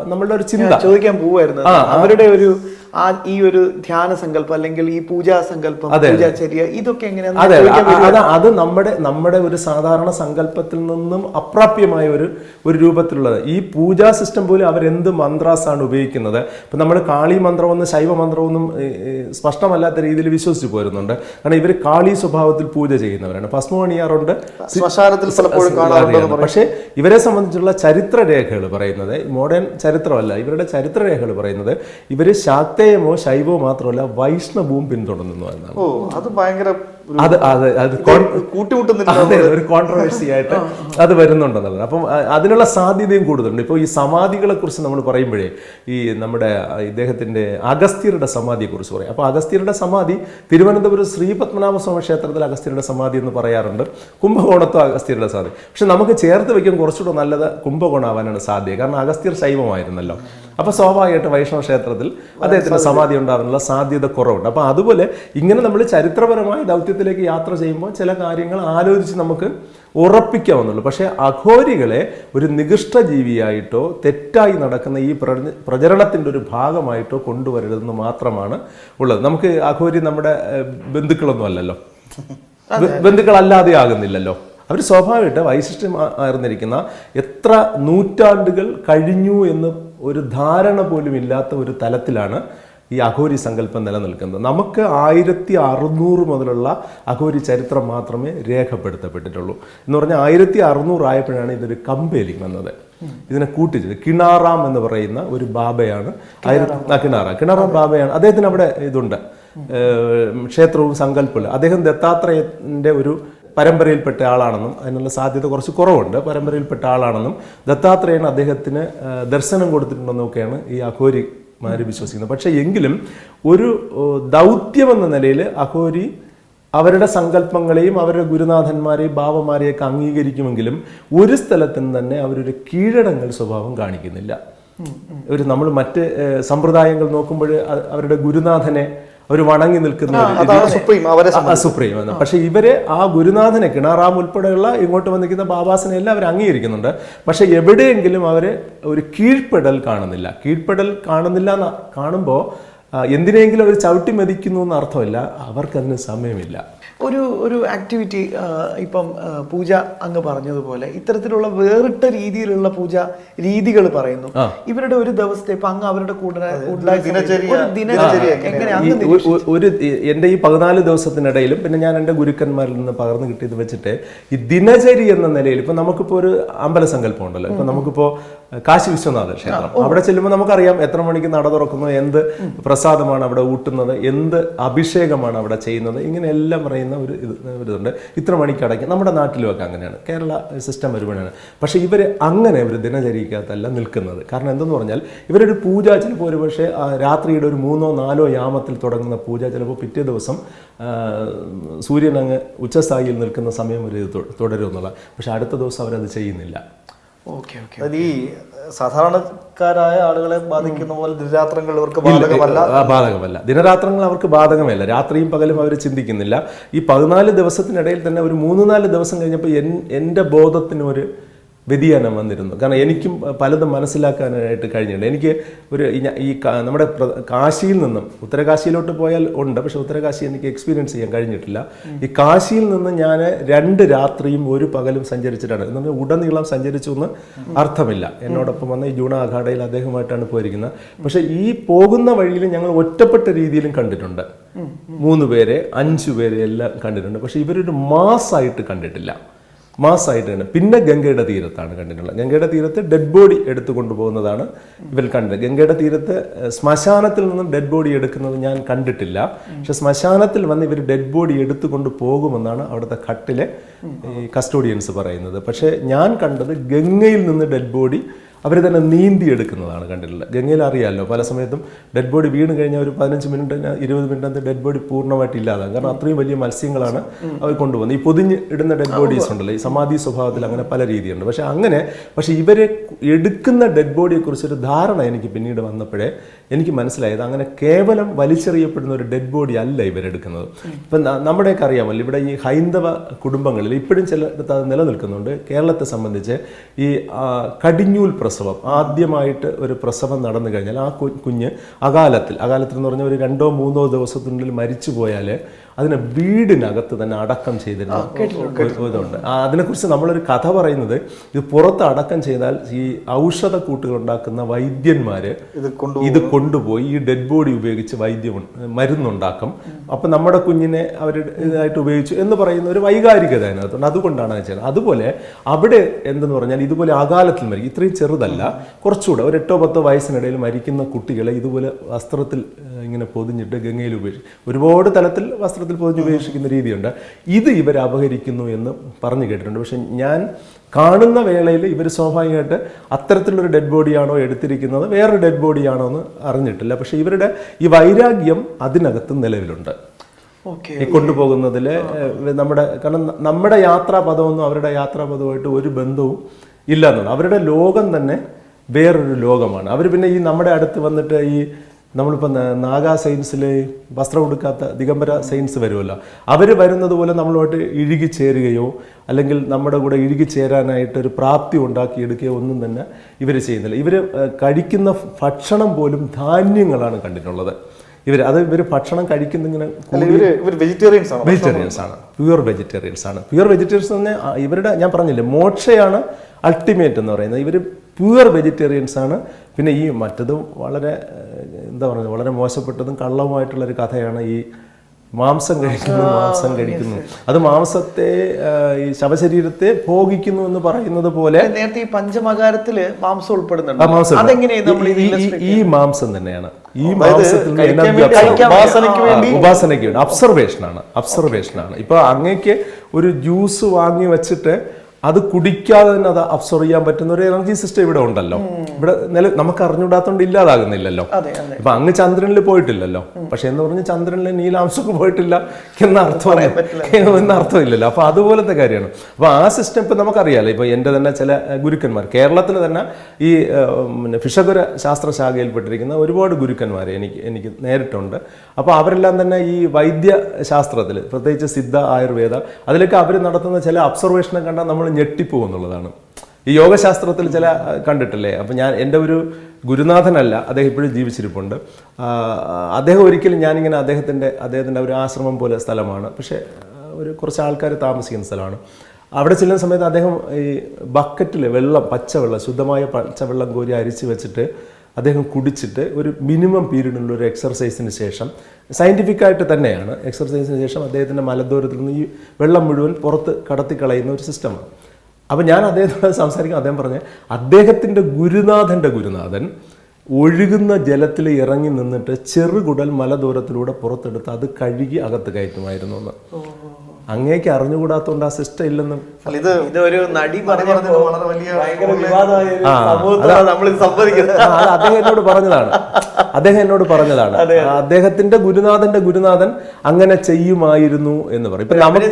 നമ്മളുടെ ഒരു ചിന്ത. ചോദിക്കാൻ പോവായിരുന്നു. അവരുടെ ഒരു ആ ഈ ഒരു ധ്യാന സങ്കല്പം അല്ലെങ്കിൽ ഈ പൂജാ സങ്കല്പം പൂജാചര്യ ഇതൊക്കെ എങ്ങനെയാണ് അതെ നമ്മുടെ നമ്മുടെ ഒരു സാധാരണ സങ്കല്പത്തിൽ നിന്നും അപ്രാപ്യമായ ഒരു ഒരു രൂപത്തിലുള്ളത്. ഈ പൂജാ സിസ്റ്റം പോലും അവരെന്ത് മന്ത്രാസാണ് ഉപയോഗിക്കുന്നത്? ഇപ്പം നമ്മൾ കാളി മന്ത്രമൊന്നും ശൈവ മന്ത്രമൊന്നും സ്പഷ്ടമല്ലാത്ത രീതിയിൽ വിശ്വസിച്ച് പോരുന്നുണ്ട്. കാരണം ഇവർ കാളി സ്വഭാവത്തിൽ പൂജ ചെയ്യുന്നവരാണ്. ഭസ്മം അണിയാറുണ്ട്. ശ്മശാനത്തിൽ പലപ്പോഴും പക്ഷേ ഇവരെ സംബന്ധിച്ചുള്ള ചരിത്ര രേഖകൾ പറയുന്നത് മോഡേൺ ചരിത്രമല്ല ഇവരുടെ ചരിത്ര രേഖകൾ പറയുന്നത് ഇവർ ശാക്തേയമോ ശൈവോ മാത്രമല്ല വൈഷ്ണവവും പിന്തുടർന്നു എന്നാണ് ഓ അത് ഭയങ്കര അത് അത് അത് കൂട്ടിമുട്ടുന്നില്ല ഒരു കോൺട്രവേഴ്സി ആയിട്ട് അത് വരുന്നുണ്ടെന്നുള്ളത്. അപ്പം അതിനുള്ള സാധ്യതയും കൂടുതലുണ്ട്. ഇപ്പോൾ ഈ സമാധികളെ കുറിച്ച് നമ്മൾ പറയുമ്പോഴേ ഈ നമ്മുടെ അ, ഇദ്ദേഹത്തിന്റെ അഗസ്ത്യരുടെ സമാധിയെ കുറിച്ച് പറയും. അപ്പോൾ അഗസ്ത്യരുടെ സമാധി തിരുവനന്തപുരം ശ്രീ പത്മനാഭ സ്വാമി ക്ഷേത്രത്തിൽ അഗസ്ത്യരുടെ സമാധി എന്ന് പറയാറുണ്ട്. കുംഭകോണത്തും അഗസ്ത്യരുടെ സമാധി പക്ഷെ നമുക്ക് ചേർത്ത് വയ്ക്കാൻ കുറച്ചുകൂടെ നല്ലത് കുംഭകോണാവാനാണ് സാധ്യത. കാരണം അഗസ്ത്യർ ശൈവമായിരുന്നല്ലോ. അപ്പോൾ സ്വാഭാവികമായിട്ട് വൈഷ്ണവ ക്ഷേത്രത്തിൽ അദ്ദേഹത്തിന്റെ സമാധി ഉണ്ടാവാനുള്ള സാധ്യത കുറവുണ്ട്. അപ്പോൾ അതുപോലെ ഇങ്ങനെ നമ്മൾ ചരിത്രപരമായ ദൗത്യത്തിലേക്ക് യാത്ര ചെയ്യുമ്പോൾ ചില കാര്യങ്ങൾ ആലോചിച്ച് നമുക്ക് ഉറപ്പിക്കാവുന്നുള്ളൂ പക്ഷേ അഘോരികളെ ഒരു നികൃഷ്ട ജീവിയായിട്ടോ തെറ്റായി നടക്കുന്ന ഈ പ്രചരണത്തിന്റെ പ്രചരണത്തിന്റെ ഒരു ഭാഗമായിട്ടോ കൊണ്ടുവരരുതെന്ന് മാത്രമാണ് ഉള്ളത്. നമുക്ക് അഘോരി നമ്മുടെ ബന്ധുക്കളൊന്നും അല്ലല്ലോ. ബന്ധുക്കളല്ലാതെ ആകുന്നില്ലല്ലോ. അവർ സ്വാഭാവികമായിട്ട് വൈശിഷ്ട്യം ആയിരുന്നിരിക്കുന്ന ആർന്നിരിക്കുന്ന എത്ര നൂറ്റാണ്ടുകൾ കഴിഞ്ഞു എന്ന് ഒരു ധാരണ പോലും ഇല്ലാത്ത ഒരു തലത്തിലാണ് ഈ അഘോരി സങ്കല്പം നിലനിൽക്കുന്നത്. നമുക്ക് ആയിരത്തി അറുന്നൂറ് മുതലുള്ള അഘോരി ചരിത്രം മാത്രമേ രേഖപ്പെടുത്തപ്പെട്ടിട്ടുള്ളൂ. എന്ന് പറഞ്ഞാൽ ആയിരത്തി അറുന്നൂറ് ആയപ്പോഴാണ് ഇതൊരു കമ്പേലി വന്നത്. ഇതിനെ കൂട്ടിച്ചത് കിണാറാം എന്ന് പറയുന്ന ഒരു ബാബയാണ് ആയിരത്തി കിണാറാം. കിണാറാം. ബാബയാണ്. അദ്ദേഹത്തിന് അവിടെ ഇതുണ്ട്. ക്ഷേത്രവും സങ്കല്പമില്ല അദ്ദേഹം ദത്താത്രേയന്റെ ഒരു പരമ്പരയിൽപ്പെട്ട ആളാണെന്നും അതിനുള്ള സാധ്യത കുറച്ച് കുറവുണ്ട്. പരമ്പരയിൽപ്പെട്ട ആളാണെന്നും ദത്താത്രേയൻ അദ്ദേഹത്തിന് ദർശനം കൊടുത്തിട്ടുണ്ടെന്നൊക്കെയാണ് ഈ അഘോരിമാർ വിശ്വസിക്കുന്നത്. പക്ഷേ എങ്കിലും ഒരു ദൗത്യമെന്ന ദൗത്യം എന്ന നിലയിൽ അഘോരി അവരുടെ സങ്കല്പങ്ങളെയും അവരുടെ ഗുരുനാഥന്മാരെയും ബാബമാരെയൊക്കെ അംഗീകരിക്കുമെങ്കിലും ഒരു സ്ഥലത്തും തന്നെ അവരൊരു കീഴടങ്ങൽ സ്വഭാവം കാണിക്കുന്നില്ല. ഒരു നമ്മൾ മറ്റ് സമ്പ്രദായങ്ങൾ നോക്കുമ്പോൾ അവരുടെ ഗുരുനാഥനെ അവർ വണങ്ങി നിൽക്കുന്ന ഒരു സുപ്രീം എന്ന് പക്ഷെ ഇവർ ആ ഗുരുനാഥനെ കിണാറാം ഉൾപ്പെടെയുള്ള ഇങ്ങോട്ട് വന്നിരിക്കുന്ന ബാബാസിനെ എല്ലാം അവർ അംഗീകരിക്കുന്നുണ്ട്. പക്ഷെ എവിടെയെങ്കിലും അവർ ഒരു കീഴ്പ്പെടൽ കാണുന്നില്ല. കീഴ്പ്പെടൽ കാണുന്നില്ല കാണുമ്പോൾ എന്തിനെങ്കിലും അവർ ചവിട്ടി മതിക്കുന്നു എന്ന് അർത്ഥമില്ല. അവർക്കതിന് സമയമില്ല. ഒരു ഒരു ആക്ടിവിറ്റി ഇപ്പം പൂജ അങ്ങ് പറഞ്ഞതുപോലെ ഇത്തരത്തിലുള്ള വേറിട്ട രീതിയിലുള്ള പൂജ രീതികൾ പറയുന്നു. ഇവരുടെ ഒരു ദിവസത്തെ ഇപ്പൊ അങ്ങ് അവരുടെ ഒരു എന്റെ ദിനചര്യ ഈ പതിനാല് ദിവസത്തിനിടയിലും പിന്നെ ഞാൻ എന്റെ ഗുരുക്കന്മാരിൽ നിന്ന് പകർന്നു കിട്ടിയത് വെച്ചിട്ട് ഈ ദിനചരി എന്ന നിലയിൽ ഇപ്പൊ നമുക്കിപ്പോ ഒരു അമ്പല സങ്കല്പം ഉണ്ടല്ലോ. ഇപ്പൊ നമുക്കിപ്പോ കാശി വിശ്വനാഥ ക്ഷേത്രം. അവിടെ ചെല്ലുമ്പോൾ നമുക്കറിയാം എത്ര മണിക്ക് നട തുറക്കുന്നു എന്ത് പ്രസാദമാണ് അവിടെ ഊട്ടുന്നത് എന്ത് അഭിഷേകമാണ് അവിടെ ചെയ്യുന്നത് ഇങ്ങനെ എല്ലാം പറയുന്ന ഒരു ഇത് ഒരിതുണ്ട് ഇത്ര മണിക്ക് അടയ്ക്കും. നമ്മുടെ നാട്ടിലുമൊക്കെ അങ്ങനെയാണ്. കേരള സിസ്റ്റം വരുമ്പോഴാണ് പക്ഷേ ഇവർ അങ്ങനെ ഒരു ദിനചര്യക്കകത്തല്ല നിൽക്കുന്നത്. കാരണം എന്തെന്ന് പറഞ്ഞാൽ ഇവരൊരു പൂജ ചിലപ്പോൾ ഒരു പക്ഷേ രാത്രിയുടെ ഒരു മൂന്നോ നാലോ യാമത്തിൽ തുടങ്ങുന്ന പൂജ ചിലപ്പോൾ പിറ്റേ ദിവസം സൂര്യൻ അങ്ങ് ഉച്ചസ്ഥായിയിൽ നിൽക്കുന്ന സമയം വരെ ഇത് തുടരുമെന്നുള്ള പക്ഷെ അടുത്ത ദിവസം അവരത് ചെയ്യുന്നില്ല. ഓക്കെ ഓക്കെ അതായത് ഈ സാധാരണക്കാരായ ആളുകളെ ബാധിക്കുന്ന പോലെ ദിനരാത്രങ്ങൾ ഇവർക്ക് ബാധകമല്ല? ബാധകമല്ല. ദിനരാത്രങ്ങൾ അവർക്ക് ബാധകമല്ല. രാത്രിയും പകലും അവർ ചിന്തിക്കുന്നില്ല. ഈ പതിനാല് ദിവസത്തിനിടയിൽ തന്നെ ഒരു മൂന്ന് നാല് ദിവസം കഴിഞ്ഞപ്പോൾ എൻ എന്റെ ബോധത്തിന് ഒരു വ്യതിയാനം വന്നിരുന്നു. കാരണം എനിക്കും പലതും മനസ്സിലാക്കാനായിട്ട് കഴിഞ്ഞിട്ടുണ്ട്. എനിക്ക് ഒരു ഈ നമ്മുടെ കാശിയിൽ നിന്നും ഉത്തരകാശിയിലോട്ട് പോയാൽ ഉണ്ട്. പക്ഷെ ഉത്തരകാശി എനിക്ക് എക്സ്പീരിയൻസ് ചെയ്യാൻ കഴിഞ്ഞിട്ടില്ല. ഈ കാശിയിൽ നിന്ന് ഞാൻ രണ്ട് രാത്രിയും ഒരു പകലും സഞ്ചരിച്ചിട്ടാണ്. എന്ന് പറഞ്ഞാൽ ഉടനീളം സഞ്ചരിച്ചു എന്ന് അർത്ഥമില്ല. എന്നോടൊപ്പം വന്ന ഈ ജൂണ അഖാഡയിൽ അദ്ദേഹമായിട്ടാണ് പോയിരിക്കുന്നത്. പക്ഷെ ഈ പോകുന്ന വഴിയിൽ ഞങ്ങൾ ഒറ്റപ്പെട്ട രീതിയിലും കണ്ടിട്ടുണ്ട്. മൂന്ന് പേരെ അഞ്ചു പേരെ എല്ലാം കണ്ടിട്ടുണ്ട്. പക്ഷെ ഇവരൊരു മാസമായിട്ട് കണ്ടിട്ടില്ല. മാസമായിട്ട് തന്നെ പിന്നെ ഗംഗയുടെ തീരത്താണ് കണ്ടിട്ടുള്ളത്. ഗംഗയുടെ തീരത്ത് ഡെഡ് ബോഡി എടുത്തു കൊണ്ടുപോകുന്നതാണ് ഇവർ കണ്ടത്. ഗംഗയുടെ തീരത്ത് ശ്മശാനത്തിൽ നിന്നും ഡെഡ് ബോഡി എടുക്കുന്നത് ഞാൻ കണ്ടിട്ടില്ല. പക്ഷെ ശ്മശാനത്തിൽ വന്ന് ഇവർ ഡെഡ് ബോഡി എടുത്തു പോകുമെന്നാണ് അവിടുത്തെ ഘട്ടിലെ കസ്റ്റോഡിയൻസ് പറയുന്നത്. പക്ഷേ ഞാൻ കണ്ടത് ഗംഗയിൽ നിന്ന് ഡെഡ് ബോഡി അവർ തന്നെ നീന്തി എടുക്കുന്നതാണ് കണ്ടിട്ടുള്ളത്. ഗംഗയിൽ അറിയാമല്ലോ പല സമയത്തും ഡെഡ് ബോഡി വീണ് കഴിഞ്ഞാൽ ഒരു പതിനഞ്ച് മിനിറ്റ് ഇരുപത് മിനിറ്റ് ഡെഡ് ബോഡി പൂർണമായിട്ട് ഇല്ലാതാകും. കാരണം അത്രയും വലിയ മത്സ്യങ്ങളാണ് അവർ കൊണ്ടുപോകുന്നത്. ഈ പൊതിഞ്ഞ് ഇടുന്ന ഡെഡ് ബോഡീസ് ഉണ്ടല്ലോ ഈ സമാധി സ്വഭാവത്തിൽ അങ്ങനെ പല രീതിയുണ്ട്. പക്ഷേ അങ്ങനെ പക്ഷേ ഇവരെ എടുക്കുന്ന ഡെഡ് ബോഡിയെ കുറിച്ചൊരു ധാരണ എനിക്ക് പിന്നീട് വന്നപ്പോഴേ എനിക്ക് മനസ്സിലായത് അങ്ങനെ കേവലം വലിച്ചെറിയപ്പെടുന്ന ഒരു ഡെഡ് ബോഡി അല്ല ഇവരെടുക്കുന്നത്. ഇപ്പം നമ്മുടെയൊക്കെ അറിയാമല്ലോ ഇവിടെ ഈ ഹൈന്ദവ കുടുംബങ്ങളിൽ ഇപ്പോഴും ചിലടത്ത് അത് നിലനിൽക്കുന്നുണ്ട്. കേരളത്തെ സംബന്ധിച്ച് ഈ കടിഞ്ഞൂൽ പ്രസവം ആദ്യമായിട്ട് ഒരു പ്രസവം നടന്നു കഴിഞ്ഞാൽ ആ കുഞ്ഞ് അകാലത്തിൽ അകാലത്തിൽ എന്ന് പറഞ്ഞാൽ ഒരു രണ്ടോ മൂന്നോ ദിവസത്തിനുള്ളിൽ മരിച്ചു പോയാൽ അതിനെ വീടിനകത്ത് തന്നെ അടക്കം ചെയ്തിരുന്ന ഇതുണ്ട്. അതിനെക്കുറിച്ച് നമ്മളൊരു കഥ പറയുന്നത് ഇത് പുറത്ത് അടക്കം ചെയ്താൽ ഈ ഔഷധ കൂട്ടുകൾ ഉണ്ടാക്കുന്ന വൈദ്യന്മാർ ഇത് കൊണ്ടുപോയി ഈ ഡെഡ് ബോഡി ഉപയോഗിച്ച് വൈദ്യം മരുന്നുണ്ടാക്കും. അപ്പം നമ്മുടെ കുഞ്ഞിനെ അവർ ഇതായിട്ട് ഉപയോഗിച്ചു എന്ന് പറയുന്ന ഒരു വൈകാരികത അതിനകത്തുണ്ട്. അതുകൊണ്ടാണ് അത് ചെയ്യുന്നത്. അതുപോലെ അവിടെ എന്തെന്ന് പറഞ്ഞാൽ ഇതുപോലെ അകാലത്തിൽ മരിക്കും ഇത്രയും ചെറുതല്ല. കുറച്ചുകൂടെ ഒരു എട്ടോ പത്തോ വയസ്സിനിടയിൽ മരിക്കുന്ന കുട്ടികളെ ഇതുപോലെ വസ്ത്രത്തിൽ ഇങ്ങനെ പൊതിഞ്ഞിട്ട് ഗംഗയിൽ ഉപയോഗിച്ചു ഒരുപാട് തലത്തിൽ വസ്ത്രത്തിൽ പൊതിഞ്ഞ് ഉപേക്ഷിക്കുന്ന രീതിയുണ്ട്. ഇത് ഇവർ അപഹരിക്കുന്നു എന്ന് പറഞ്ഞു കേട്ടിട്ടുണ്ട്. പക്ഷെ ഞാൻ കാണുന്ന വേളയിൽ ഇവർ സ്വാഭാവികമായിട്ട് അത്തരത്തിലൊരു ഡെഡ് ബോഡിയാണോ എടുത്തിരിക്കുന്നത് വേറൊരു ഡെഡ് ബോഡിയാണോ എന്ന് അറിഞ്ഞിട്ടില്ല. പക്ഷേ ഇവരുടെ ഈ വൈരാഗ്യം അതിനകത്ത് നിലവിലുണ്ട്. ഓക്കെ. ഈ കൊണ്ടുപോകുന്നതിൽ നമ്മുടെ കാരണം നമ്മുടെ യാത്രാപഥമൊന്നും അവരുടെ യാത്രാപഥവുമായിട്ട് ഒരു ബന്ധവും ഇല്ല എന്നുള്ളത് അവരുടെ ലോകം തന്നെ വേറൊരു ലോകമാണ്. അവർ പിന്നെ ഈ നമ്മുടെ അടുത്ത് വന്നിട്ട് ഈ നമ്മളിപ്പോൾ നാഗ സയൻസിൽ വസ്ത്രം ഉടുക്കാത്ത ദിഗംബര സയൻസ് വരുമല്ലോ. അവർ വരുന്നത് പോലെ നമ്മളുമായിട്ട് ഇഴുകി ചേരുകയോ അല്ലെങ്കിൽ നമ്മുടെ കൂടെ ഇഴുകി ചേരാനായിട്ട് ഒരു പ്രാപ്തി ഉണ്ടാക്കിയെടുക്കുകയോ ഒന്നും തന്നെ ഇവർ ചെയ്യുന്നില്ല. ഇവർ കഴിക്കുന്ന ഭക്ഷണം പോലും ധാന്യങ്ങളാണ് കണ്ടിട്ടുള്ളത്. ഇവർ അത് ഇവർ ഭക്ഷണം കഴിക്കുന്നിങ്ങനെ ഇങ്ങനെ വെജിറ്റേറിയൻസ് ആണ്? വെജിറ്റേറിയൻസ് ആണ്. പ്യുവർ വെജിറ്റേറിയൻസ് ആണ്. പ്യുവർ വെജിറ്റേറിയൻസ് തന്നെ ഇവരുടെ ഞാൻ പറഞ്ഞില്ലേ മോക്ഷയാണ് അൾട്ടിമേറ്റ് എന്ന് പറയുന്നത്. ഇവർ പ്യുവർ വെജിറ്റേറിയൻസ് ആണ്. പിന്നെ ഈ മറ്റത് വളരെ എന്താ പറയുക വളരെ മോശപ്പെട്ടതും കള്ളവുമായിട്ടുള്ള ഒരു കഥയാണ് ഈ മാംസം കഴിക്കുന്നു മാംസം കഴിക്കുന്നു. അത് മാംസത്തെ ഈ ശവശരീരത്തെ ഭോഗിക്കുന്നു എന്ന് പറയുന്നത് പോലെ നേരത്തെ ഈ പഞ്ചമകാരത്തിൽ മാംസം ഉൾപ്പെടുന്നുണ്ട്. ഈ- മാംസം തന്നെയാണ്. ഈ മാംസത്തിൽ ഉപാസനയ്ക്ക് വേണ്ടി അബ്സർവേഷനാണ് അബ്സർവേഷനാണ് അബ്സർവേഷൻ ആണ്. അബ്സർവേഷൻ ആണ്. ഇപ്പൊ അങ്ങേക്ക് ഒരു ജ്യൂസ് വാങ്ങി വെച്ചിട്ട് അത് കുടിക്കാതെ തന്നെ അത് അബ്സോർവ് ചെയ്യാൻ പറ്റുന്ന ഒരു എനർജി സിസ്റ്റം ഇവിടെ ഉണ്ടല്ലോ. ഇവിടെ നില നമുക്ക് അറിഞ്ഞുകൂടാത്തോണ്ട് ഇല്ലാതാകുന്നില്ലല്ലോ. ഇപ്പൊ അങ്ങ് ചന്ദ്രനിൽ പോയിട്ടില്ലല്ലോ. പക്ഷെ എന്ന് പറഞ്ഞ് ചന്ദ്രനിൽ നീലാംശക്ക് പോയിട്ടില്ല എന്ന അർത്ഥം [LAUGHS] എന്ന അർത്ഥം ഇല്ലല്ലോ. അപ്പൊ അതുപോലത്തെ കാര്യമാണ്. അപ്പൊ ആ സിസ്റ്റം ഇപ്പൊ നമുക്കറിയാലോ ഇപ്പൊ എന്റെ തന്നെ ചില ഗുരുക്കന്മാർ കേരളത്തിൽ തന്നെ ഈ പിന്നെ ഫിഷകുര ശാസ്ത്രശാഖയിൽപ്പെട്ടിരിക്കുന്ന ഒരുപാട് ഗുരുക്കന്മാർ എനിക്ക് എനിക്ക് നേരിട്ടുണ്ട്. അപ്പൊ അവരെല്ലാം തന്നെ ഈ വൈദ്യ വൈദ്യശാസ്ത്രത്തിൽ പ്രത്യേകിച്ച് സിദ്ധ ആയുർവേദ അതിലൊക്കെ അവർ നടത്തുന്ന ചില അബ്സർവേഷനെ കണ്ടാൽ നമ്മൾ ഞെട്ടിപ്പോകുന്നുള്ളതാണ് ഈ യോഗശാസ്ത്രത്തിൽ ചില കണ്ടിട്ടില്ലേ? അപ്പം ഞാൻ എന്റെ ഒരു ഗുരുനാഥനല്ല അദ്ദേഹം ഇപ്പോഴും ജീവിച്ചിരിപ്പുണ്ട്. അദ്ദേഹം ഒരിക്കലും ഞാനിങ്ങനെ അദ്ദേഹത്തിന്റെ അദ്ദേഹത്തിന്റെ ഒരു ആശ്രമം പോലെ സ്ഥലമാണ്. പക്ഷേ ഒരു കുറച്ച് ആൾക്കാർ താമസിക്കുന്ന സ്ഥലമാണ്. അവിടെ ചെല്ലുന്ന സമയത്ത് അദ്ദേഹം ഈ ബക്കറ്റിൽ വെള്ളം പച്ചവെള്ളം ശുദ്ധമായ പച്ചവെള്ളം കോരി അരിച്ച് വെച്ചിട്ട് അദ്ദേഹം കുടിച്ചിട്ട് ഒരു മിനിമം പീരീഡിനുള്ള ഒരു എക്സർസൈസിന് ശേഷം സയന്റിഫിക്കായിട്ട് തന്നെയാണ് എക്സർസൈസിന് ശേഷം അദ്ദേഹത്തിന്റെ മലദൂരത്തിൽ നിന്ന് ഈ വെള്ളം മുഴുവൻ പുറത്ത് കടത്തി കളയുന്ന ഒരു സിസ്റ്റമാണ്. അപ്പോൾ ഞാൻ അദ്ദേഹത്തോട് സംസാരിക്കാൻ അദ്ദേഹം പറഞ്ഞ അദ്ദേഹത്തിന്റെ ഗുരുനാഥന്റെ ഗുരുനാഥൻ ഒഴുകുന്ന ജലത്തിൽ ഇറങ്ങി നിന്നിട്ട് ചെറുകുടൽ മലദൂരത്തിലൂടെ പുറത്തെടുത്ത് അത് കഴുകി അകത്ത് കയറ്റുമായിരുന്നു എന്ന്. അങ്ങേക്ക് അറിഞ്ഞുകൂടാത്തോണ്ട് ആ സിസ്റ്റം ഇല്ലെന്നും. ഇത് ഇതൊരു നടി വളരെ വലിയ അദ്ദേഹം എന്നോട് പറഞ്ഞതാണ്. അദ്ദേഹം എന്നോട് പറഞ്ഞതാണ്. അദ്ദേഹത്തിന്റെ ഗുരുനാഥന്റെ ഗുരുനാഥൻ അങ്ങനെ ചെയ്യുമായിരുന്നു എന്ന് പറയും. ഇപ്പൊ നമുക്ക്.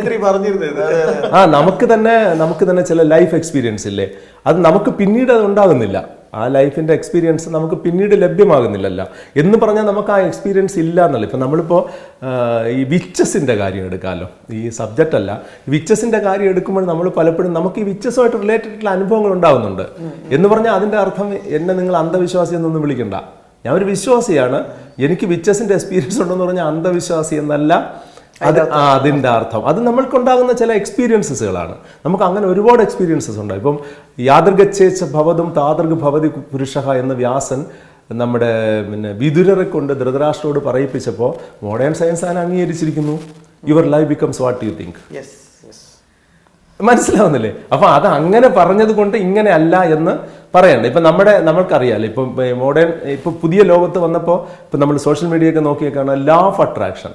ആ നമുക്ക് തന്നെ നമുക്ക് തന്നെ ചില ലൈഫ് എക്സ്പീരിയൻസ് ഇല്ലേ? അത് നമുക്ക് പിന്നീട് അത് ഉണ്ടാകുന്നില്ല. ആ ലൈഫിന്റെ എക്സ്പീരിയൻസ് നമുക്ക് പിന്നീട് ലഭ്യമാകുന്നില്ലല്ലോ. എന്ന് പറഞ്ഞാൽ നമുക്ക് ആ എക്സ്പീരിയൻസ് ഇല്ല എന്നല്ല ഇപ്പം നമ്മളിപ്പോൾ ഈ വിച്ചസിന്റെ കാര്യം എടുക്കാമല്ലോ. ഈ സബ്ജക്റ്റ് അല്ല. വിച്ചസിന്റെ കാര്യം എടുക്കുമ്പോൾ നമ്മൾ പലപ്പോഴും നമുക്ക് ഈ വിച്ചസുമായിട്ട് റിലേറ്റഡ് ആയിട്ടുള്ള അനുഭവങ്ങൾ ഉണ്ടാകുന്നുണ്ട് എന്ന് പറഞ്ഞാൽ അതിന്റെ അർത്ഥം എന്നെ നിങ്ങൾ അന്ധവിശ്വാസി എന്നൊന്നും വിളിക്കണ്ട. ഞാൻ ഒരു വിശ്വാസിയാണ്. എനിക്ക് വിച്ചസിന്റെ എക്സ്പീരിയൻസ് ഉണ്ടെന്ന് പറഞ്ഞാൽ അന്ധവിശ്വാസി എന്നല്ല. അത് ആ, അതിന്റെ അർത്ഥം. അത് നമ്മൾക്കുണ്ടാകുന്ന ചില എക്സ്പീരിയൻസസുകളാണ് നമുക്ക് അങ്ങനെ ഒരുപാട് എക്സ്പീരിയൻസസ് ഉണ്ട്. ഇപ്പം യാതൃഗച്ഛേച്ച ഭവതും താതൃഗ് ഭവതി പുരുഷ എന്ന വ്യാസൻ നമ്മുടെ പിന്നെ വിതുരരെ കൊണ്ട് ധൃതരാഷ്ട്രോട് പറയിപ്പിച്ചപ്പോൾ മോഡേൺ സയൻസ് ആണ് അംഗീകരിച്ചിരിക്കുന്നു. Your life becomes what you think. മനസ്സിലാവുന്നില്ലേ? അപ്പൊ അത് അങ്ങനെ പറഞ്ഞത് കൊണ്ട് ഇങ്ങനെ അല്ല എന്ന് പറയണ്ട. ഇപ്പൊ നമ്മുടെ നമ്മൾക്കറിയാലോ ഇപ്പം മോഡേൺ ഇപ്പൊ പുതിയ ലോകത്ത് വന്നപ്പോൾ ഇപ്പൊ നമ്മൾ സോഷ്യൽ മീഡിയ ഒക്കെ നോക്കിയേക്കാണ് law of attraction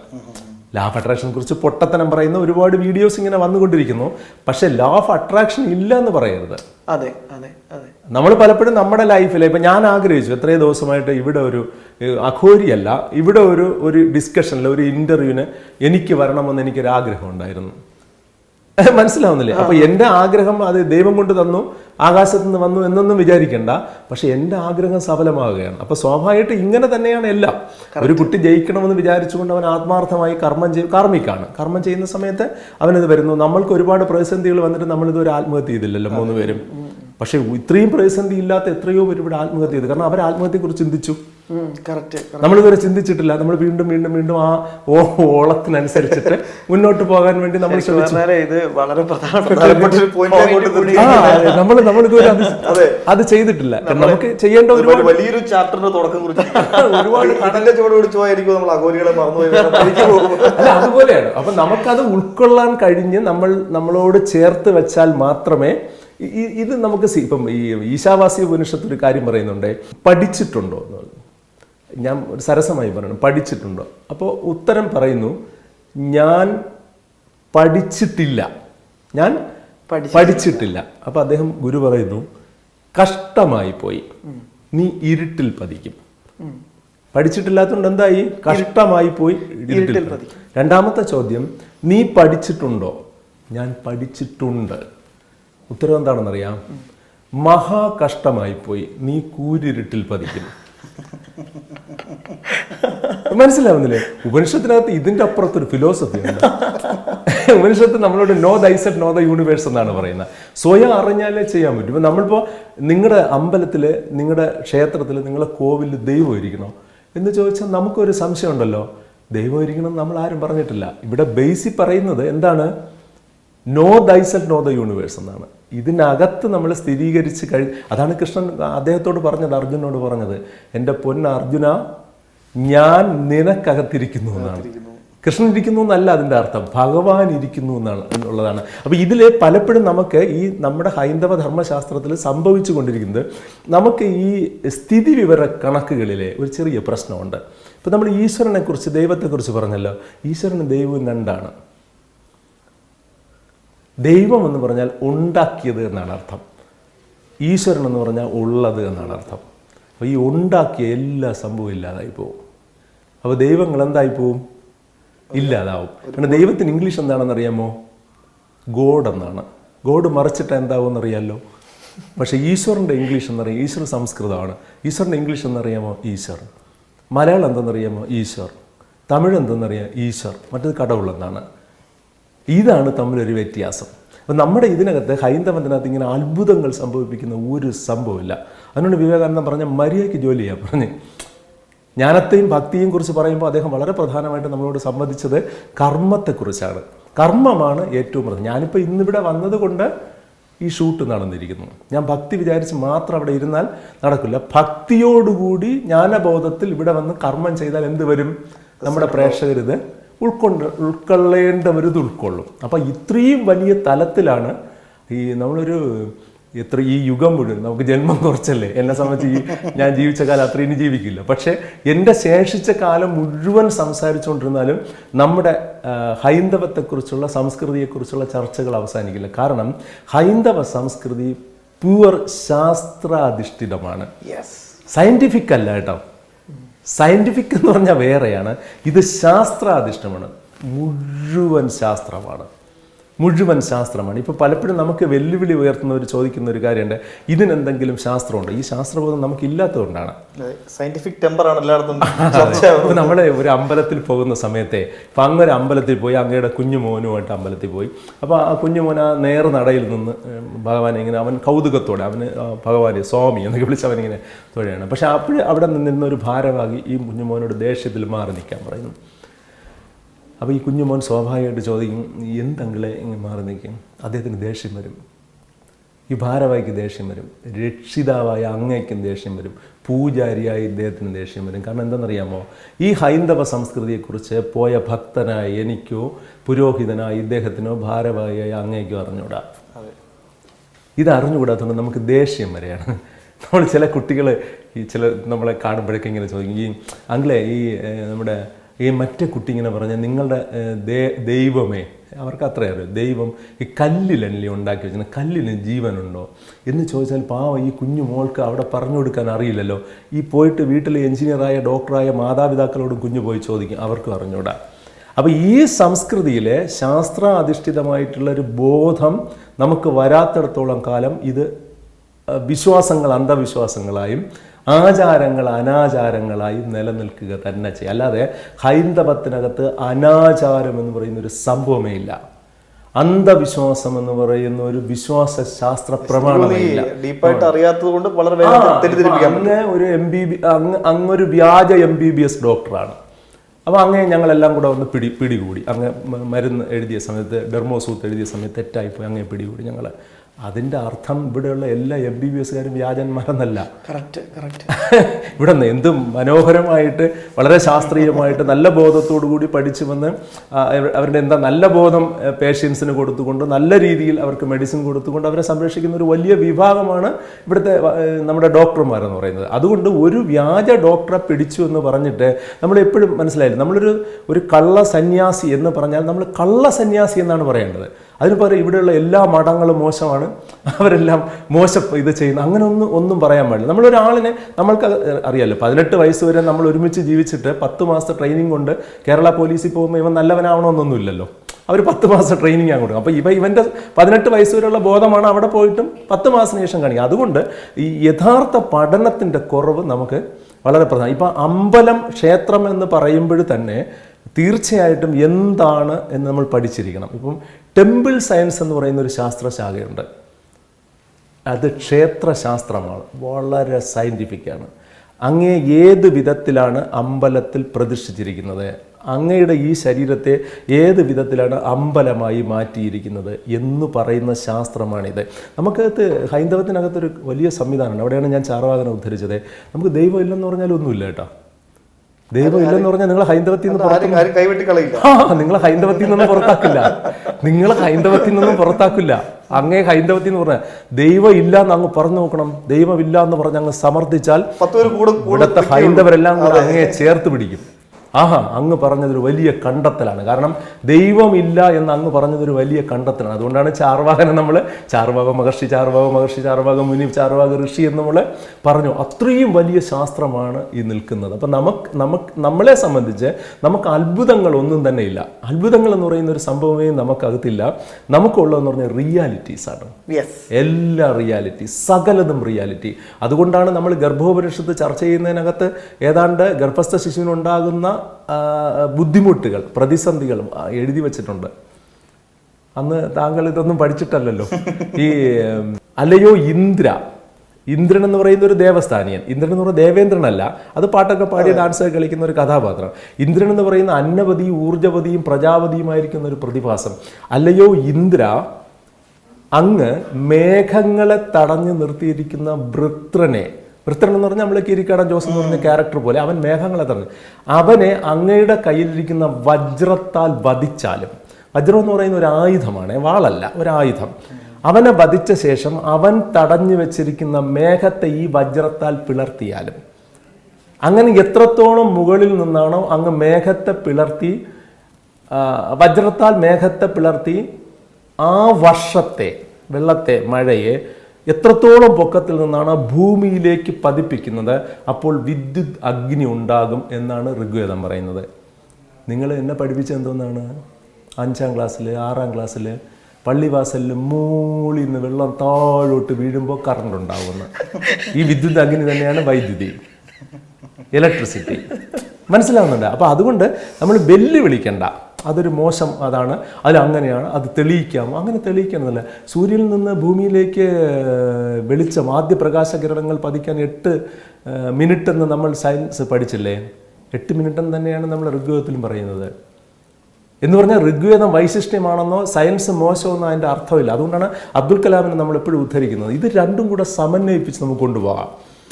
law of അട്രാക്ഷനെ കുറിച്ച് പൊട്ടത്തനം പറയുന്ന ഒരുപാട് വീഡിയോസ് ഇങ്ങനെ വന്നുകൊണ്ടിരിക്കുന്നു. പക്ഷെ ലാ ഓഫ് അട്രാക്ഷൻ ഇല്ല എന്ന് പറയരുത്. അതെ അതെ അതെ. നമ്മൾ പലപ്പോഴും നമ്മുടെ ലൈഫിൽ ഇപ്പം ഞാൻ ആഗ്രഹിച്ചു എത്രയോ ദിവസമായിട്ട് ഇവിടെ ഒരു അഘോരിയല്ല ഇവിടെ ഒരു ഒരു ഡിസ്കഷനിൽ ഒരു ഇന്റർവ്യൂവിന് എനിക്ക് വരണമെന്ന് എനിക്കൊരു ആഗ്രഹം ഉണ്ടായിരുന്നു. മനസ്സിലാവുന്നില്ലേ? അപ്പൊ എന്റെ ആഗ്രഹം അത് ദൈവം കൊണ്ട് തന്നു ആകാശത്ത് നിന്ന് വന്നു എന്നൊന്നും വിചാരിക്കണ്ട. പക്ഷെ എന്റെ ആഗ്രഹം സഫലമാവുകയാണ്. അപ്പൊ സ്വാഭാവികമായിട്ട് ഇങ്ങനെ തന്നെയാണ് എല്ലാം. ഒരു കുട്ടി ജയിക്കണമെന്ന് വിചാരിച്ചുകൊണ്ട് അവൻ ആത്മാർത്ഥമായി കർമ്മം ചെയ്യും കാർമ്മിക്കാണ്. കർമ്മം ചെയ്യുന്ന സമയത്ത് അവനത് വരുന്നു. നമ്മൾക്ക് ഒരുപാട് പ്രതിസന്ധികൾ വന്നിട്ട് നമ്മളിത് ഒരു ആത്മഹത്യ ചെയ്തില്ലല്ലോ മൂന്ന് പേരും. പക്ഷെ ഇത്രയും പ്രതിസന്ധി ഇല്ലാത്ത എത്രയോ പേര് ഇവിടെ ആത്മഹത്യ ചെയ്തു. കാരണം അവർ ആത്മഹത്യയെക്കുറിച്ച് ചിന്തിച്ചു. നമ്മൾ നമ്മളിതുവരെ ചിന്തിച്ചിട്ടില്ല. നമ്മൾ വീണ്ടും വീണ്ടും വീണ്ടും ആ ഓ ഓളത്തിനനുസരിച്ചിട്ട് മുന്നോട്ട് പോകാൻ വേണ്ടി നമ്മൾ നമ്മൾ നമ്മൾ ഇതുവരെ അത് [LAUGHS] അത്. ചെയ്തിട്ടില്ല. നമുക്ക് ചെയ്യേണ്ട ഒരു ഒരുപാട് വലിയൊരു ചാപ്റ്ററിന്റെ തുടക്കം കുറിച്ച് [LAUGHS] ഒരുപാട് [LAUGHS] കടലിന്റെ ചുവട് പിടിച്ചു പോയായിരിക്കും നമ്മൾ അഗോരികളെ മറന്നുപോയി അതുപോലെയാണ്. അപ്പൊ നമുക്കത് ഉൾക്കൊള്ളാൻ കഴിഞ്ഞ് നമ്മൾ നമ്മളോട് ചേർത്ത് വെച്ചാൽ മാത്രമേ ഇത് നമുക്ക് ഇപ്പം ഈ ഈശാവാസി ഉപനിഷത്ത് ഒരു കാര്യം പറയുന്നുണ്ട്. പഠിച്ചിട്ടുണ്ടോ എന്നുള്ളത് ഞാൻ ഒരു സരസമായി പറയണം. പഠിച്ചിട്ടുണ്ടോ? അപ്പോൾ ഉത്തരം പറയുന്നു ഞാൻ പഠിച്ചിട്ടില്ല. ഞാൻ പഠിച്ചിട്ടില്ല. അപ്പോൾ അദ്ദേഹം ഗുരു പറയുന്നു കഷ്ടമായി പോയി. നീ ഇരുട്ടിൽ പതിക്കും. പഠിച്ചിട്ടില്ലാത്തതുകൊണ്ട് എന്തായി? കഷ്ടമായി പോയി ഇരുട്ടിൽ രണ്ടാമത്തെ ചോദ്യം നീ പഠിച്ചിട്ടുണ്ടോ? ഞാൻ പഠിച്ചിട്ടുണ്ട്. ഉത്തരം എന്താണെന്നറിയാം? മഹാ കഷ്ടമായി പോയി നീ കൂരിരുട്ടിൽ പതിക്കും. മനസ്സിലാവുന്നില്ലേ? ഉപനിഷത്തിനകത്ത് ഇതിന്റെ അപ്പുറത്തൊരു ഫിലോസഫി ഉണ്ട്. ഉപനിഷത്ത് നമ്മളോട് know thyself know the universe എന്നാണ് പറയുന്നത്. സ്വയം അറിഞ്ഞാലേ ചെയ്യാൻ പറ്റും. ഇപ്പൊ നമ്മളിപ്പോ നിങ്ങളുടെ അമ്പലത്തിൽ നിങ്ങളുടെ ക്ഷേത്രത്തിൽ നിങ്ങളുടെ കോവിൽ ദൈവം ഇരിക്കണോ? എന്ന് ചോദിച്ചാൽ നമുക്കൊരു സംശയം ഉണ്ടല്ലോ ദൈവം ഇരിക്കണം നമ്മൾ ആരും പറഞ്ഞിട്ടില്ല. ഇവിടെ ബേസി പറയുന്നത് എന്താണ്? Know thyself know the universe എന്നാണ്. ഇതിനകത്ത് നമ്മൾ സ്ഥിരീകരിച്ച് കഴി അതാണ് കൃഷ്ണൻ അദ്ദേഹത്തോട് പറഞ്ഞത് അർജുനോട് പറഞ്ഞത്. എന്റെ പൊന്ന അർജുന ഞാൻ നിനക്കകത്തിരിക്കുന്നു എന്നാണ്. കൃഷ്ണൻ ഇരിക്കുന്നു എന്നല്ല അതിന്റെ അർത്ഥം. ഭഗവാൻ ഇരിക്കുന്നു എന്നാണ് എന്നുള്ളതാണ് അപ്പോൾ ഇതിൽ പലപ്പോഴും നമുക്ക് ഈ നമ്മുടെ ഹൈന്ദവ ധർമ്മശാസ്ത്രത്തിൽ സംഭവിച്ചു കൊണ്ടിരിക്കുന്നത് നമുക്ക് ഈ സ്ഥിതി വിവര കണക്കുകളിലെ ഒരു ചെറിയ പ്രശ്നമുണ്ട്. ഇപ്പം നമ്മൾ ഈശ്വരനെക്കുറിച്ച് ദൈവത്തെക്കുറിച്ച് പറഞ്ഞല്ലോ. ഈശ്വരന് ദൈവം രണ്ടാണ്. ദൈവം എന്ന് പറഞ്ഞാൽ ഉണ്ടാക്കിയത് എന്നാണ് അർത്ഥം. ഈശ്വരൻ എന്ന് പറഞ്ഞാൽ ഉള്ളത് എന്നാണ് അർത്ഥം. അപ്പോൾ ഈ ഉണ്ടാക്കിയ എല്ലാ സംഭവവും ഇല്ലാതായി പോവും. അപ്പോൾ ദൈവങ്ങൾ എന്തായി പോവും? ഇല്ലാതാവും. പിന്നെ ദൈവത്തിന് ഇംഗ്ലീഷ് എന്താണെന്ന് അറിയാമോ? ഗോഡ് എന്നാണ്. ഗോഡ് മറിച്ചിട്ട് എന്താവും എന്നറിയാമല്ലോ പക്ഷേ ഈശ്വറിന്റെ ഇംഗ്ലീഷ് എന്നറിയാം. ഈശ്വർ സംസ്കൃതമാണ്. ഈശ്വറിന്റെ ഇംഗ്ലീഷ് എന്നറിയാമോ? ഈശ്വർ മലയാളം എന്തെന്നറിയാമോ? ഈശ്വർ തമിഴ് എന്തെന്നറിയാം? ഈശ്വർ മറ്റത് കടവുള്ളെന്നാണ്. ഇതാണ് തമ്മിലൊരു വ്യത്യാസം. അപ്പം നമ്മുടെ ഇതിനകത്ത് ഹൈന്ദവത്തിനകത്ത് ഇങ്ങനെ അത്ഭുതങ്ങൾ സംഭവിപ്പിക്കുന്ന ഒരു സംഭവമില്ല. അതിനോട് വിവേകാനന്ദൻ പറഞ്ഞ മര്യാദയ്ക്ക് ജോലി ചെയ്യാൻ പറഞ്ഞ്. ജ്ഞാനത്തെയും ഭക്തിയെയും കുറിച്ച് പറയുമ്പോൾ അദ്ദേഹം വളരെ പ്രധാനമായിട്ട് നമ്മളോട് സംബന്ധിച്ചത് കർമ്മത്തെക്കുറിച്ചാണ്. കർമ്മമാണ് ഏറ്റവും പ്രധാനം. ഞാനിപ്പോൾ ഇന്നിവിടെ വന്നതുകൊണ്ട് ഈ ഷൂട്ട് നടന്നിരിക്കുന്നു. ഞാൻ ഭക്തി വിചാരിച്ച് മാത്രം അവിടെ ഇരുന്നാൽ നടക്കില്ല. ഭക്തിയോടുകൂടി ജ്ഞാനബോധത്തിൽ ഇവിടെ വന്ന് കർമ്മം ചെയ്താൽ എന്ത് വരും? നമ്മുടെ പ്രേക്ഷകരിത് ഉൾക്കൊണ്ട് ഉൾക്കൊള്ളേണ്ടവരിത് ഉൾക്കൊള്ളും. അപ്പോൾ ഇത്രയും വലിയ തലത്തിലാണ് ഈ നമ്മളൊരു എത്ര ഈ യുഗം മുഴുവൻ നമുക്ക് ജന്മം കുറച്ചല്ലേ? എന്നെ സംബന്ധിച്ച് ഈ ഞാൻ ജീവിച്ച കാലം അത്ര ഇനി ജീവിക്കില്ല. പക്ഷേ എന്റെ ശേഷിച്ച കാലം മുഴുവൻ സംസാരിച്ചുകൊണ്ടിരുന്നാലും നമ്മുടെ ഹൈന്ദവത്തെക്കുറിച്ചുള്ള സംസ്കൃതിയെക്കുറിച്ചുള്ള ചർച്ചകൾ അവസാനിക്കില്ല. കാരണം ഹൈന്ദവ സംസ്കൃതി പ്യുവർ ശാസ്ത്രാധിഷ്ഠിതമാണ്. യെസ് സയന്റിഫിക് അല്ല കേട്ടോ. സയന്റിഫിക് എന്ന് പറഞ്ഞാൽ വേറെയാണ്. ഇത് ശാസ്ത്രാധിഷ്ഠമാണ്. മുഴുവൻ ശാസ്ത്രമാണ്. മുഴുവൻ ശാസ്ത്രമാണ്. ഇപ്പോൾ പലപ്പോഴും നമുക്ക് വെല്ലുവിളി ഉയർത്തുന്നവർ ചോദിക്കുന്ന ഒരു കാര്യമുണ്ട്. ഇതിനെന്തെങ്കിലും ശാസ്ത്രമുണ്ടോ? ഈ ശാസ്ത്രബോധം നമുക്ക് ഇല്ലാത്തതുകൊണ്ടാണ് സയന്റിഫിക് ടെമ്പറാണ് എല്ലായിടത്തും [LAUGHS] നമ്മൾ നമ്മളെ ഒരു അമ്പലത്തിൽ പോകുന്ന സമയത്തെ ഇപ്പം അങ്ങനെ അമ്പലത്തിൽ പോയി അങ്ങയുടെ കുഞ്ഞു മോനുമായിട്ട് അമ്പലത്തിൽ പോയി. അപ്പോൾ ആ കുഞ്ഞു മോൻ ആ നേർ നടയിൽ നിന്ന് ഭഗവാൻ ഇങ്ങനെ അവൻ കൗതുകത്തോടെ അവന് ഭഗവാനെ സ്വാമി എന്നൊക്കെ വിളിച്ച് അവനിങ്ങനെ തൊഴിലാണ് പക്ഷേ അപ്പോഴും അവിടെ നിന്നിരുന്ന ഒരു ഭാരവാഹി ഈ കുഞ്ഞുമോനോട് ദേഷ്യത്തിൽ മാറി നിൽക്കാൻ പറയുന്നു. അപ്പോൾ ഈ കുഞ്ഞു മോൻ സ്വാഭാവികമായിട്ട് ചോദിക്കും എന്തെങ്കിലെ ഇങ്ങനെ മാറി നിൽക്കും? അദ്ദേഹത്തിന് ദേഷ്യം വരും. ഈ ഭാരവായിക്ക് ദേഷ്യം വരും. രക്ഷിതാവായ അങ്ങയ്ക്കും ദേഷ്യം വരും. പൂജാരിയായി ഇദ്ദേഹത്തിന് ദേഷ്യം വരും. കാരണം എന്തെന്നറിയാമോ ഈ ഹൈന്ദവ സംസ്കൃതിയെക്കുറിച്ച് പോയ ഭക്തനായ എനിക്കോ പുരോഹിതനായ ഇദ്ദേഹത്തിനോ ഭാരവാഹിയായ അങ്ങയ്ക്കോ അറിഞ്ഞുകൂടാ ഇത് അറിഞ്ഞുകൂടാത്തതുകൊണ്ട് നമുക്ക് ദേഷ്യം വരെയാണ്. നമ്മൾ ചില കുട്ടികൾ ഈ ചില നമ്മളെ കാണുമ്പോഴൊക്കെ ഇങ്ങനെ ചോദിക്കും ഈ അങ്കിളെ ഈ നമ്മുടെ ഈ മറ്റേ കുട്ടി ഇങ്ങനെ പറഞ്ഞ നിങ്ങളുടെ ദൈവമേ അവർക്ക് അത്രയേ അറിയാം. ദൈവം ഈ കല്ലിലല്ലേ ഉണ്ടാക്കി വെച്ചിരുന്നത് കല്ലിന് ജീവനുണ്ടോ? എന്ന് ചോദിച്ചാൽ പാവം ഈ കുഞ്ഞു മോൾക്ക് അവിടെ പറഞ്ഞു കൊടുക്കാൻ അറിയില്ലല്ലോ. ഈ പോയിട്ട് വീട്ടിലെ എഞ്ചിനീയറായ ഡോക്ടറായ മാതാപിതാക്കളോടും കുഞ്ഞു പോയി ചോദിക്കും അവർക്കും അറിഞ്ഞൂടാ. അപ്പോൾ ഈ സംസ്കൃതിയിലെ ശാസ്ത്രാധിഷ്ഠിതമായിട്ടുള്ള ഒരു ബോധം നമുക്ക് വരാത്തിടത്തോളം കാലം ഇത് വിശ്വാസങ്ങൾ അന്ധവിശ്വാസങ്ങളായും ആചാരങ്ങൾ അനാചാരങ്ങളായി നിലനിൽക്കുക തന്നെ ചെയ്യും. അല്ലാതെ ഹൈന്ദവത്തിനകത്ത് അനാചാരം എന്ന് പറയുന്ന ഒരു സംഭവമേ ഇല്ല. അന്ധവിശ്വാസം എന്ന് പറയുന്ന ഒരു വിശ്വാസ ശാസ്ത്ര പ്രമാണമില്ല ഡീപ്പായിട്ട് അറിയാത്തത് കൊണ്ട് വളരെ വേഗത്തിൽ തെറ്റിദ്ധരിപ്പിക്കാൻ അങ്ങ് ഒരു എം ബി ബി അങ്ങൊരു വ്യാജ എം ബി ബി എസ് ഡോക്ടറാണ്. അപ്പോൾ അങ്ങനെ ഞങ്ങളെല്ലാം കൂടെ ഒന്ന് പിടി പിടികൂടി. അങ്ങ് മരുന്ന് എഴുതിയ സമയത്ത് ഡെർമോസൂത്ത് എഴുതിയ സമയത്ത് തെറ്റായിപ്പോയി അങ്ങനെ പിടികൂടി ഞങ്ങൾ അതിന്റെ അർത്ഥം ഇവിടെയുള്ള എല്ലാ എം ബി ബി എസ്കാരും വ്യാജന്മാരെന്നല്ല. കറക്റ്റ് കറക്റ്റ് ഇവിടെ നിന്ന് എന്തും മനോഹരമായിട്ട് വളരെ ശാസ്ത്രീയമായിട്ട് നല്ല ബോധത്തോടു കൂടി പഠിച്ചു വന്ന് അവരുടെ എന്താ നല്ല ബോധം പേഷ്യൻസിന് കൊടുത്തുകൊണ്ട് നല്ല രീതിയിൽ അവർക്ക് മെഡിസിൻ കൊടുത്തുകൊണ്ട് അവരെ സംരക്ഷിക്കുന്ന ഒരു വലിയ വിഭാഗമാണ് ഇവിടുത്തെ നമ്മുടെ ഡോക്ടർമാരെന്ന് പറയുന്നത്. അതുകൊണ്ട് ഒരു വ്യാജ ഡോക്ടറെ പിടിച്ചു എന്ന് പറഞ്ഞിട്ട് നമ്മൾ എപ്പോഴും മനസ്സിലായില്ല? നമ്മളൊരു ഒരു കള്ള സന്യാസി എന്ന് പറഞ്ഞാൽ നമ്മൾ കള്ള സന്യാസി എന്നാണ് പറയേണ്ടത്. അതിന് പകരം ഇവിടെയുള്ള എല്ലാ മഠങ്ങളും മോശമാണ്. അവരെല്ലാം മോശം ഇത് ചെയ്യുന്നു അങ്ങനെ ഒന്നും ഒന്നും പറയാൻ പാടില്ല. നമ്മളൊരാളിനെ നമ്മൾക്ക് അറിയാമല്ലോ പതിനെട്ട് വയസ്സ് വരെ നമ്മൾ ഒരുമിച്ച് ജീവിച്ചിട്ട് പത്ത് മാസത്തെ ട്രെയിനിങ് കൊണ്ട് കേരള പോലീസിൽ പോകുമ്പോൾ ഇവൻ നല്ലവനാവണമെന്നൊന്നുമില്ലല്ലോ അവർ പത്ത് മാസം ട്രെയിനിങ് ആണ് കൊടുക്കും അപ്പോൾ ഇവ ഇവന്റെ പതിനെട്ട് വയസ്സ് വരെയുള്ള ബോധമാണ് അവിടെ പോയിട്ടും പത്ത് മാസത്തിന് ശേഷം കാണിക്കുക. അതുകൊണ്ട് ഈ യഥാർത്ഥ പഠനത്തിന്റെ കുറവ് നമുക്ക് വളരെ പ്രധാനം. ഇപ്പം അമ്പലം ക്ഷേത്രം എന്ന് പറയുമ്പോൾ തന്നെ തീർച്ചയായിട്ടും എന്താണ് എന്ന് നമ്മൾ പഠിച്ചിരിക്കണം. ഇപ്പം ടെമ്പിൾ സയൻസ് എന്ന് പറയുന്ന ഒരു ശാസ്ത്രശാഖയുണ്ട്. അത് ക്ഷേത്രശാസ്ത്രമാണ്. വളരെ സയന്റിഫിക്കാണ് അങ്ങേ ഏത് വിധത്തിലാണ് അമ്പലത്തിൽ പ്രതിഷ്ഠിച്ചിരിക്കുന്നത്? അങ്ങയുടെ ഈ ശരീരത്തെ ഏത് വിധത്തിലാണ് അമ്പലമായി മാറ്റിയിരിക്കുന്നത് എന്ന് പറയുന്ന ശാസ്ത്രമാണിത്. നമുക്കകത്ത് ഹൈന്ദവത്തിനകത്തൊരു വലിയ സംവിധാനമാണ് അവിടെയാണ് ഞാൻ ചാർവാകനം ഉദ്ധരിച്ചത്. നമുക്ക് ദൈവം ഇല്ലെന്ന് പറഞ്ഞാൽ ഒന്നുമില്ല കേട്ടോ. ദൈവം ഇല്ലെന്ന് പറഞ്ഞാൽ നിങ്ങൾ ഹൈന്ദവത്തിൽ നിന്ന് ആരും കളയില്ല നിങ്ങൾ ഹൈന്ദവത്തിൽ നിന്നും പുറത്താക്കില്ല. നിങ്ങൾ ഹൈന്ദവത്തിൽ നിന്നും പുറത്താക്കില്ല. അങ്ങേ ഹൈന്ദവത്തിൽ എന്ന് പറഞ്ഞാൽ ദൈവം ഇല്ല എന്ന് അങ്ങ് പറഞ്ഞു നോക്കണം. ദൈവം ഇല്ല എന്ന് പറഞ്ഞ് അങ്ങ് സമർത്ഥിച്ചാൽ ഇവിടുത്തെ ഹൈന്ദവരെല്ലാം കൂടെ അങ്ങേ ചേർത്ത് പിടിക്കും. ആഹാ അങ്ങ് പറഞ്ഞതൊരു വലിയ കണ്ടെത്തലാണ്. കാരണം ദൈവമില്ല എന്ന് അങ്ങ് പറഞ്ഞതൊരു വലിയ കണ്ടെത്തലാണ്. അതുകൊണ്ടാണ് ചാർവാകനെ നമ്മൾ ചാർവാക മഹർഷി ചാർവാക മഹർഷി ചാർവാക മുനി ചാർവാക ഋഷി എന്ന് നമ്മൾ പറഞ്ഞു. അത്രയും വലിയ ശാസ്ത്രമാണ് ഈ നിൽക്കുന്നത്. അപ്പം നമുക്ക് നമുക്ക് നമ്മളെ സംബന്ധിച്ച് നമുക്ക് അത്ഭുതങ്ങൾ ഒന്നും തന്നെ ഇല്ല. അത്ഭുതങ്ങൾ എന്ന് പറയുന്ന ഒരു സംഭവമേ നമുക്കകത്തില്ല. നമുക്കുള്ളതെന്ന് പറഞ്ഞാൽ റിയാലിറ്റീസ് ആണ്. യെസ് എല്ലാ റിയാലിറ്റി സകലതും റിയാലിറ്റി അതുകൊണ്ടാണ് നമ്മൾ ഗർഭോപനിഷത്ത് ചർച്ച ചെയ്യുന്നതിനകത്ത് ഏതാണ്ട് ഗർഭസ്ഥ ശിശുവിനുണ്ടാകുന്ന ബുദ്ധിമുട്ടുകൾ പ്രതിസന്ധികൾ എഴുതി വെച്ചിട്ടുണ്ട്. അന്ന് താങ്കൾ ഇതൊന്നും പഠിച്ചിട്ടല്ലല്ലോ. ഈ അലയോ ഇന്ദ്ര. ഇന്ദ്രൻ എന്ന് പറയുന്ന ഒരു ദേവസ്ഥാനിയൻ. ഇന്ദ്രൻ എന്ന് പറയുന്ന ദേവേന്ദ്രനല്ല. അത് പാട്ടൊക്കെ പാടി ഡാൻസ് കളിക്കുന്ന ഒരു കഥാപാത്രം. ഇന്ദ്രൻ എന്ന് പറയുന്ന അന്നപതിയും ഊർജവതിയും പ്രജാപതിയുമായിരിക്കുന്ന ഒരു പ്രതിഭാസം. അല്ലയോ ഇന്ദ്ര അങ്ങ് മേഘങ്ങളെ തടഞ്ഞു നിർത്തിയിരിക്കുന്ന വൃത്രനെ വൃത്രൻ എന്ന് പറഞ്ഞാൽ നമ്മൾ കിരിക്കാടൻ ജോസ് എന്ന് പറഞ്ഞ ക്യാരക്ടർ പോലെ അവൻ മേഘങ്ങളെ തന്നെ അവനെ അങ്ങയുടെ കയ്യിലിരിക്കുന്ന വജ്രത്താൽ വധിച്ചാലും വജ്രം എന്ന് പറയുന്ന ഒരു ആയുധമാണ് വാളല്ല ഒരു ആയുധം അവനെ വധിച്ച ശേഷം അവൻ തടഞ്ഞു വെച്ചിരിക്കുന്ന മേഘത്തെ ഈ വജ്രത്താൽ പിളർത്തിയാലും. അങ്ങനെ എത്രത്തോളം മുകളിൽ നിന്നാണോ അങ്ങ് മേഘത്തെ പിളർത്തി വജ്രത്താൽ മേഘത്തെ പിളർത്തി ആ വർഷത്തെ വെള്ളത്തെ മഴയെ എത്രത്തോളം പൊക്കത്തിൽ നിന്നാണ് ഭൂമിയിലേക്ക് പതിപ്പിക്കുന്നത്? അപ്പോൾ വിദ്യുത് അഗ്നി ഉണ്ടാകും എന്നാണ് ഋഗ്വേദം പറയുന്നത്. നിങ്ങൾ എന്നെ പഠിപ്പിച്ച എന്തോന്നാണ്? അഞ്ചാം ക്ലാസ്സിൽ ആറാം ക്ലാസ്സിൽ പള്ളിവാസലിൽ മൂളിൽ നിന്ന് വെള്ളം താഴോട്ട് വീഴുമ്പോൾ കറണ്ട് ഉണ്ടാകുന്നു ഈ വിദ്യുത് അഗ്നി തന്നെയാണ് വൈദ്യുതി. ഇലക്ട്രിസിറ്റി മനസ്സിലാവുന്നുണ്ട്? അപ്പോൾ അതുകൊണ്ട് നമ്മൾ വെല്ലുവിളിക്കണ്ട അതൊരു മോശം അതാണ്. അതിൽ അങ്ങനെയാണ് അത് തെളിയിക്കാം. അങ്ങനെ തെളിയിക്കണമെന്നല്ല സൂര്യനിൽ നിന്ന് ഭൂമിയിലേക്ക് വെളിച്ചം ആദ്യ പ്രകാശകിരണങ്ങൾ പതിക്കാൻ എട്ട് മിനിറ്റ് എന്ന് നമ്മൾ സയൻസ് പഠിച്ചില്ലേ? എട്ട് മിനിറ്റ് എന്ന് തന്നെയാണ് നമ്മൾ ഋഗ്വേദത്തിലും പറയുന്നത്. എന്ന് പറഞ്ഞാൽ ഋഗ്വേദം വൈശിഷ്ട്യമാണെന്നോ സയൻസ് മോശമെന്നോ അതിന്റെ അർത്ഥമില്ല. അതുകൊണ്ടാണ് അബ്ദുൽ കലാമിനെ നമ്മൾ എപ്പോഴും ഉദ്ധരിക്കുന്നത്. ഇത് രണ്ടും കൂടെ സമന്വയിപ്പിച്ച് നമുക്ക് കൊണ്ടുപോകാം.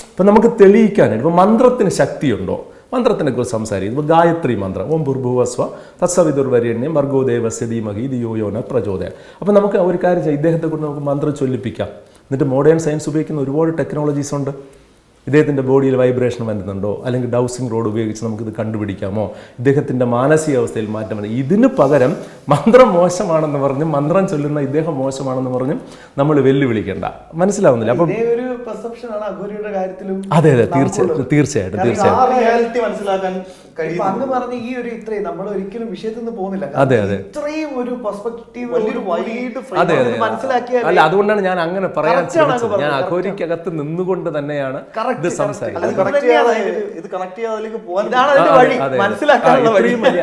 അപ്പം നമുക്ക് തെളിയിക്കാനായിട്ട് ഇപ്പം മന്ത്രത്തിന് ശക്തിയുണ്ടോ? മന്ത്രത്തിനെ കുറിച്ച് സംസാരിക്കും ഇപ്പോൾ ഗായത്രി മന്ത്രം. ഓം ഭൂർഭുവസ്വ തത്സവിദുർവര്യണ്യം ഭർഗോദേവസ്യ ധീമഹി ഇത് യോയോന പ്രചോദയ. അപ്പോൾ നമുക്ക് ഒരു കാര്യം ചെയ്യാം. ഇദ്ദേഹത്തെ കൊണ്ട് നമുക്ക് മന്ത്രം ചൊല്ലിപ്പിക്കാം. എന്നിട്ട് മോഡേൺ സയൻസ് ഉപയോഗിക്കുന്ന ഒരുപാട് ടെക്നോളജീസ് ഉണ്ട്. ഇദ്ദേഹത്തിന്റെ ബോഡിയിൽ വൈബ്രേഷൻ വരുന്നുണ്ടോ? അല്ലെങ്കിൽ ഡൗസിങ് റോഡ് ഉപയോഗിച്ച് നമുക്കിത് കണ്ടുപിടിക്കാമോ? ഇദ്ദേഹത്തിന്റെ മാനസികാവസ്ഥയിൽ മാറ്റം വരും ഇതിന് പകരം മന്ത്രം മോശമാണെന്ന് പറഞ്ഞ് മന്ത്രം ചൊല്ലുന്ന ഇദ്ദേഹം മോശമാണെന്ന് പറഞ്ഞും നമ്മൾ വെല്ലുവിളിക്കേണ്ട. മനസ്സിലാവുന്നില്ല. അപ്പം അതെ അതെ. തീർച്ചയായിട്ടും തീർച്ചയായിട്ടും. തീർച്ചയായിട്ടും കഴിയും അങ്ങ് പറഞ്ഞ ഈ ഒരു ഇത്രയും നമ്മൾ ഒരിക്കലും വിഷയത്തിൽ നിന്ന് പോകുന്നില്ല. അതെ, അതെ. ഇത്രയും ഒരു പെർസ്പെക്റ്റീവ് വലിയൊരു വൈഡ് അതെ അതെ. മനസ്സിലാക്കിയാൽ അല്ല അതുകൊണ്ടാണ് ഞാൻ അങ്ങനെ പറയാൻ ശ്രമിച്ചത്. ഞാൻ അഘോരിക്കകത്ത് നിന്നുകൊണ്ട് തന്നെയാണ് ഇത് സംസാരിക്കുന്നത്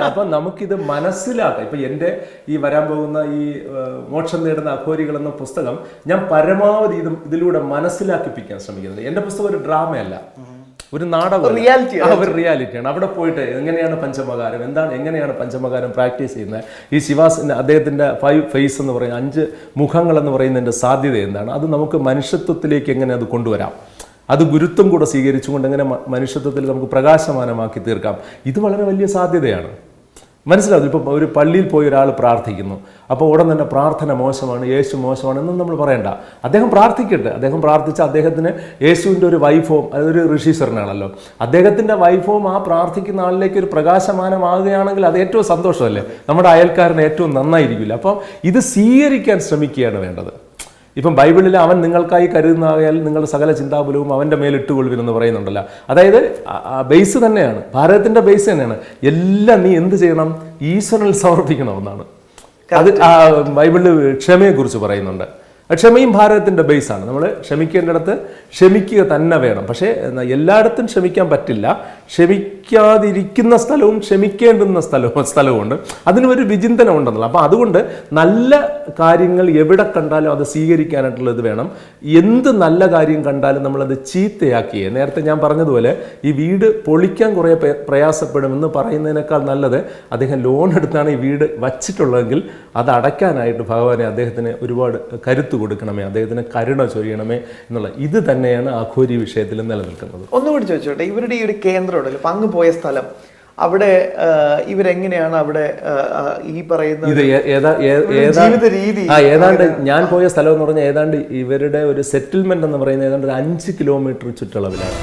അപ്പൊ നമുക്കിത് മനസ്സിലാക്കാം. ഇപ്പൊ എന്റെ ഈ വരാൻ പോകുന്ന ഈ മോക്ഷം നേടുന്ന അഘോരികൾ എന്ന പുസ്തകം ഞാൻ പരമാവധി ഇതിലൂടെ മനസ്സിലാക്കിപ്പിക്കാൻ ശ്രമിക്കുന്നത് എന്റെ പുസ്തകം ഒരു ഡ്രാമയല്ല. ഒരു നാടകം reality ഒരു റിയാലിറ്റിയാണ് അവിടെ പോയിട്ട് എങ്ങനെയാണ് പഞ്ചമകാരം? എന്താണ് എങ്ങനെയാണ് പഞ്ചമകാരം പ്രാക്ടീസ് ചെയ്യുന്നത്? ഈ ശിവാസിന്റെ അദ്ദേഹത്തിന്റെ ഫൈവ് ഫേസ് എന്ന് പറയുന്ന അഞ്ച് മുഖങ്ങൾ എന്ന് പറയുന്നതിന്റെ സാധ്യത എന്താണ്? അത് നമുക്ക് മനുഷ്യത്വത്തിലേക്ക് എങ്ങനെ അത് കൊണ്ടുവരാം? അത് ഗുരുത്വം കൂടെ സ്വീകരിച്ചുകൊണ്ട് എങ്ങനെ മനുഷ്യത്വത്തിൽ നമുക്ക് പ്രകാശമാനമാക്കി തീർക്കാം? ഇത് വളരെ വലിയ സാധ്യതയാണ്. മനസ്സിലാവും ഇപ്പം ഒരു പള്ളിയിൽ പോയി ഒരാൾ പ്രാർത്ഥിക്കുന്നു. അപ്പോൾ ഉടൻ തന്നെ പ്രാർത്ഥന മോശമാണ് യേശു മോശമാണ് എന്നും നമ്മൾ പറയണ്ട. അദ്ദേഹം പ്രാർത്ഥിക്കട്ടെ അദ്ദേഹം പ്രാർത്ഥിച്ച അദ്ദേഹത്തിന് യേശുവിന്റെ ഒരു വൈഫവും അതൊരു ഋഷീശ്വരനാണല്ലോ അദ്ദേഹത്തിന്റെ വൈഫവും ആ പ്രാർത്ഥിക്കുന്ന ആളിലേക്ക് ഒരു പ്രകാശമാനമാകുകയാണെങ്കിൽ അത് ഏറ്റവും സന്തോഷമല്ലേ? നമ്മുടെ അയൽക്കാരന് ഏറ്റവും നന്നായിരിക്കില്ല. അപ്പം ഇത് സ്വീകരിക്കാൻ ശ്രമിക്കുകയാണ് വേണ്ടത്. ഇപ്പം ബൈബിളിൽ അവൻ നിങ്ങൾക്കായി കരുതുന്നതായാൽ നിങ്ങളുടെ സകല ചിന്താബലവും അവന്റെ മേൽ ഇട്ടുകൊള്ളുവിനെന്ന് പറയുന്നുണ്ടല്ലോ. അതായത് ബേസ് തന്നെയാണ്. ഭാരതത്തിന്റെ ബേസ് തന്നെയാണ്. എല്ലാം നീ എന്ത് ചെയ്യണം? ഈശ്വരനിൽ സമർപ്പിക്കണമെന്നാണ് അത് ആ, ബൈബിളിൽ ക്ഷമയെക്കുറിച്ച് പറയുന്നുണ്ട്. ക്ഷമയും ഭാരതത്തിന്റെ ബേസാണ് നമ്മൾ ക്ഷമിക്കേണ്ടിടത്ത് ക്ഷമിക്കുക തന്നെ വേണം. പക്ഷേ എന്നാ എല്ലായിടത്തും ക്ഷമിക്കാൻ പറ്റില്ല. ക്ഷമിക്കാതിരിക്കുന്ന സ്ഥലവും ക്ഷമിക്കേണ്ടുന്ന സ്ഥലവും സ്ഥലവുമുണ്ട്. അതിനൊരു വിചിന്തനം ഉണ്ടെന്നുള്ള അപ്പോൾ അതുകൊണ്ട് നല്ല കാര്യങ്ങൾ എവിടെ കണ്ടാലും അത് സ്വീകരിക്കാനായിട്ടുള്ളത് വേണം. എന്ത് നല്ല കാര്യം കണ്ടാലും നമ്മളത് ചീത്തയാക്കിയേ. നേരത്തെ ഞാൻ പറഞ്ഞതുപോലെ ഈ വീട് പൊളിക്കാൻ കുറേ പ്രയാസപ്പെടുമെന്ന് പറയുന്നതിനേക്കാൾ നല്ലത് അദ്ദേഹം ലോൺ എടുത്താണ് ഈ വീട് വച്ചിട്ടുള്ളതെങ്കിൽ അത് അടയ്ക്കാനായിട്ട് ഭഗവാനെ അദ്ദേഹത്തിന് ഒരുപാട് കരുത്ത് കൊടുക്കണമേ അദ്ദേഹത്തിന് കരുണ ചൊരിയണമേ എന്നുള്ള. ഇത് തന്നെയാണ് ആഘോരി വിഷയത്തിൽ നിലനിൽക്കുന്നത്. ഒന്നുകൂടി ചോദിച്ചോട്ടെ ഇവരുടെ ഈ ഒരു കേന്ദ്രം പോയ സ്ഥലം. അവിടെ ഇവരെങ്ങനെയാണ് അവിടെ ഈ പറയുന്നത്? ജീവിത രീതി. ഏതാണ്ട് ഞാൻ പോയ സ്ഥലം എന്ന് പറഞ്ഞാൽ ഏതാണ്ട് ഇവരുടെ ഒരു സെറ്റിൽമെന്റ് എന്ന് പറയുന്നത് ഏതാണ്ട് ഒരു അഞ്ച് കിലോമീറ്റർ ചുറ്റളവിലാണ്.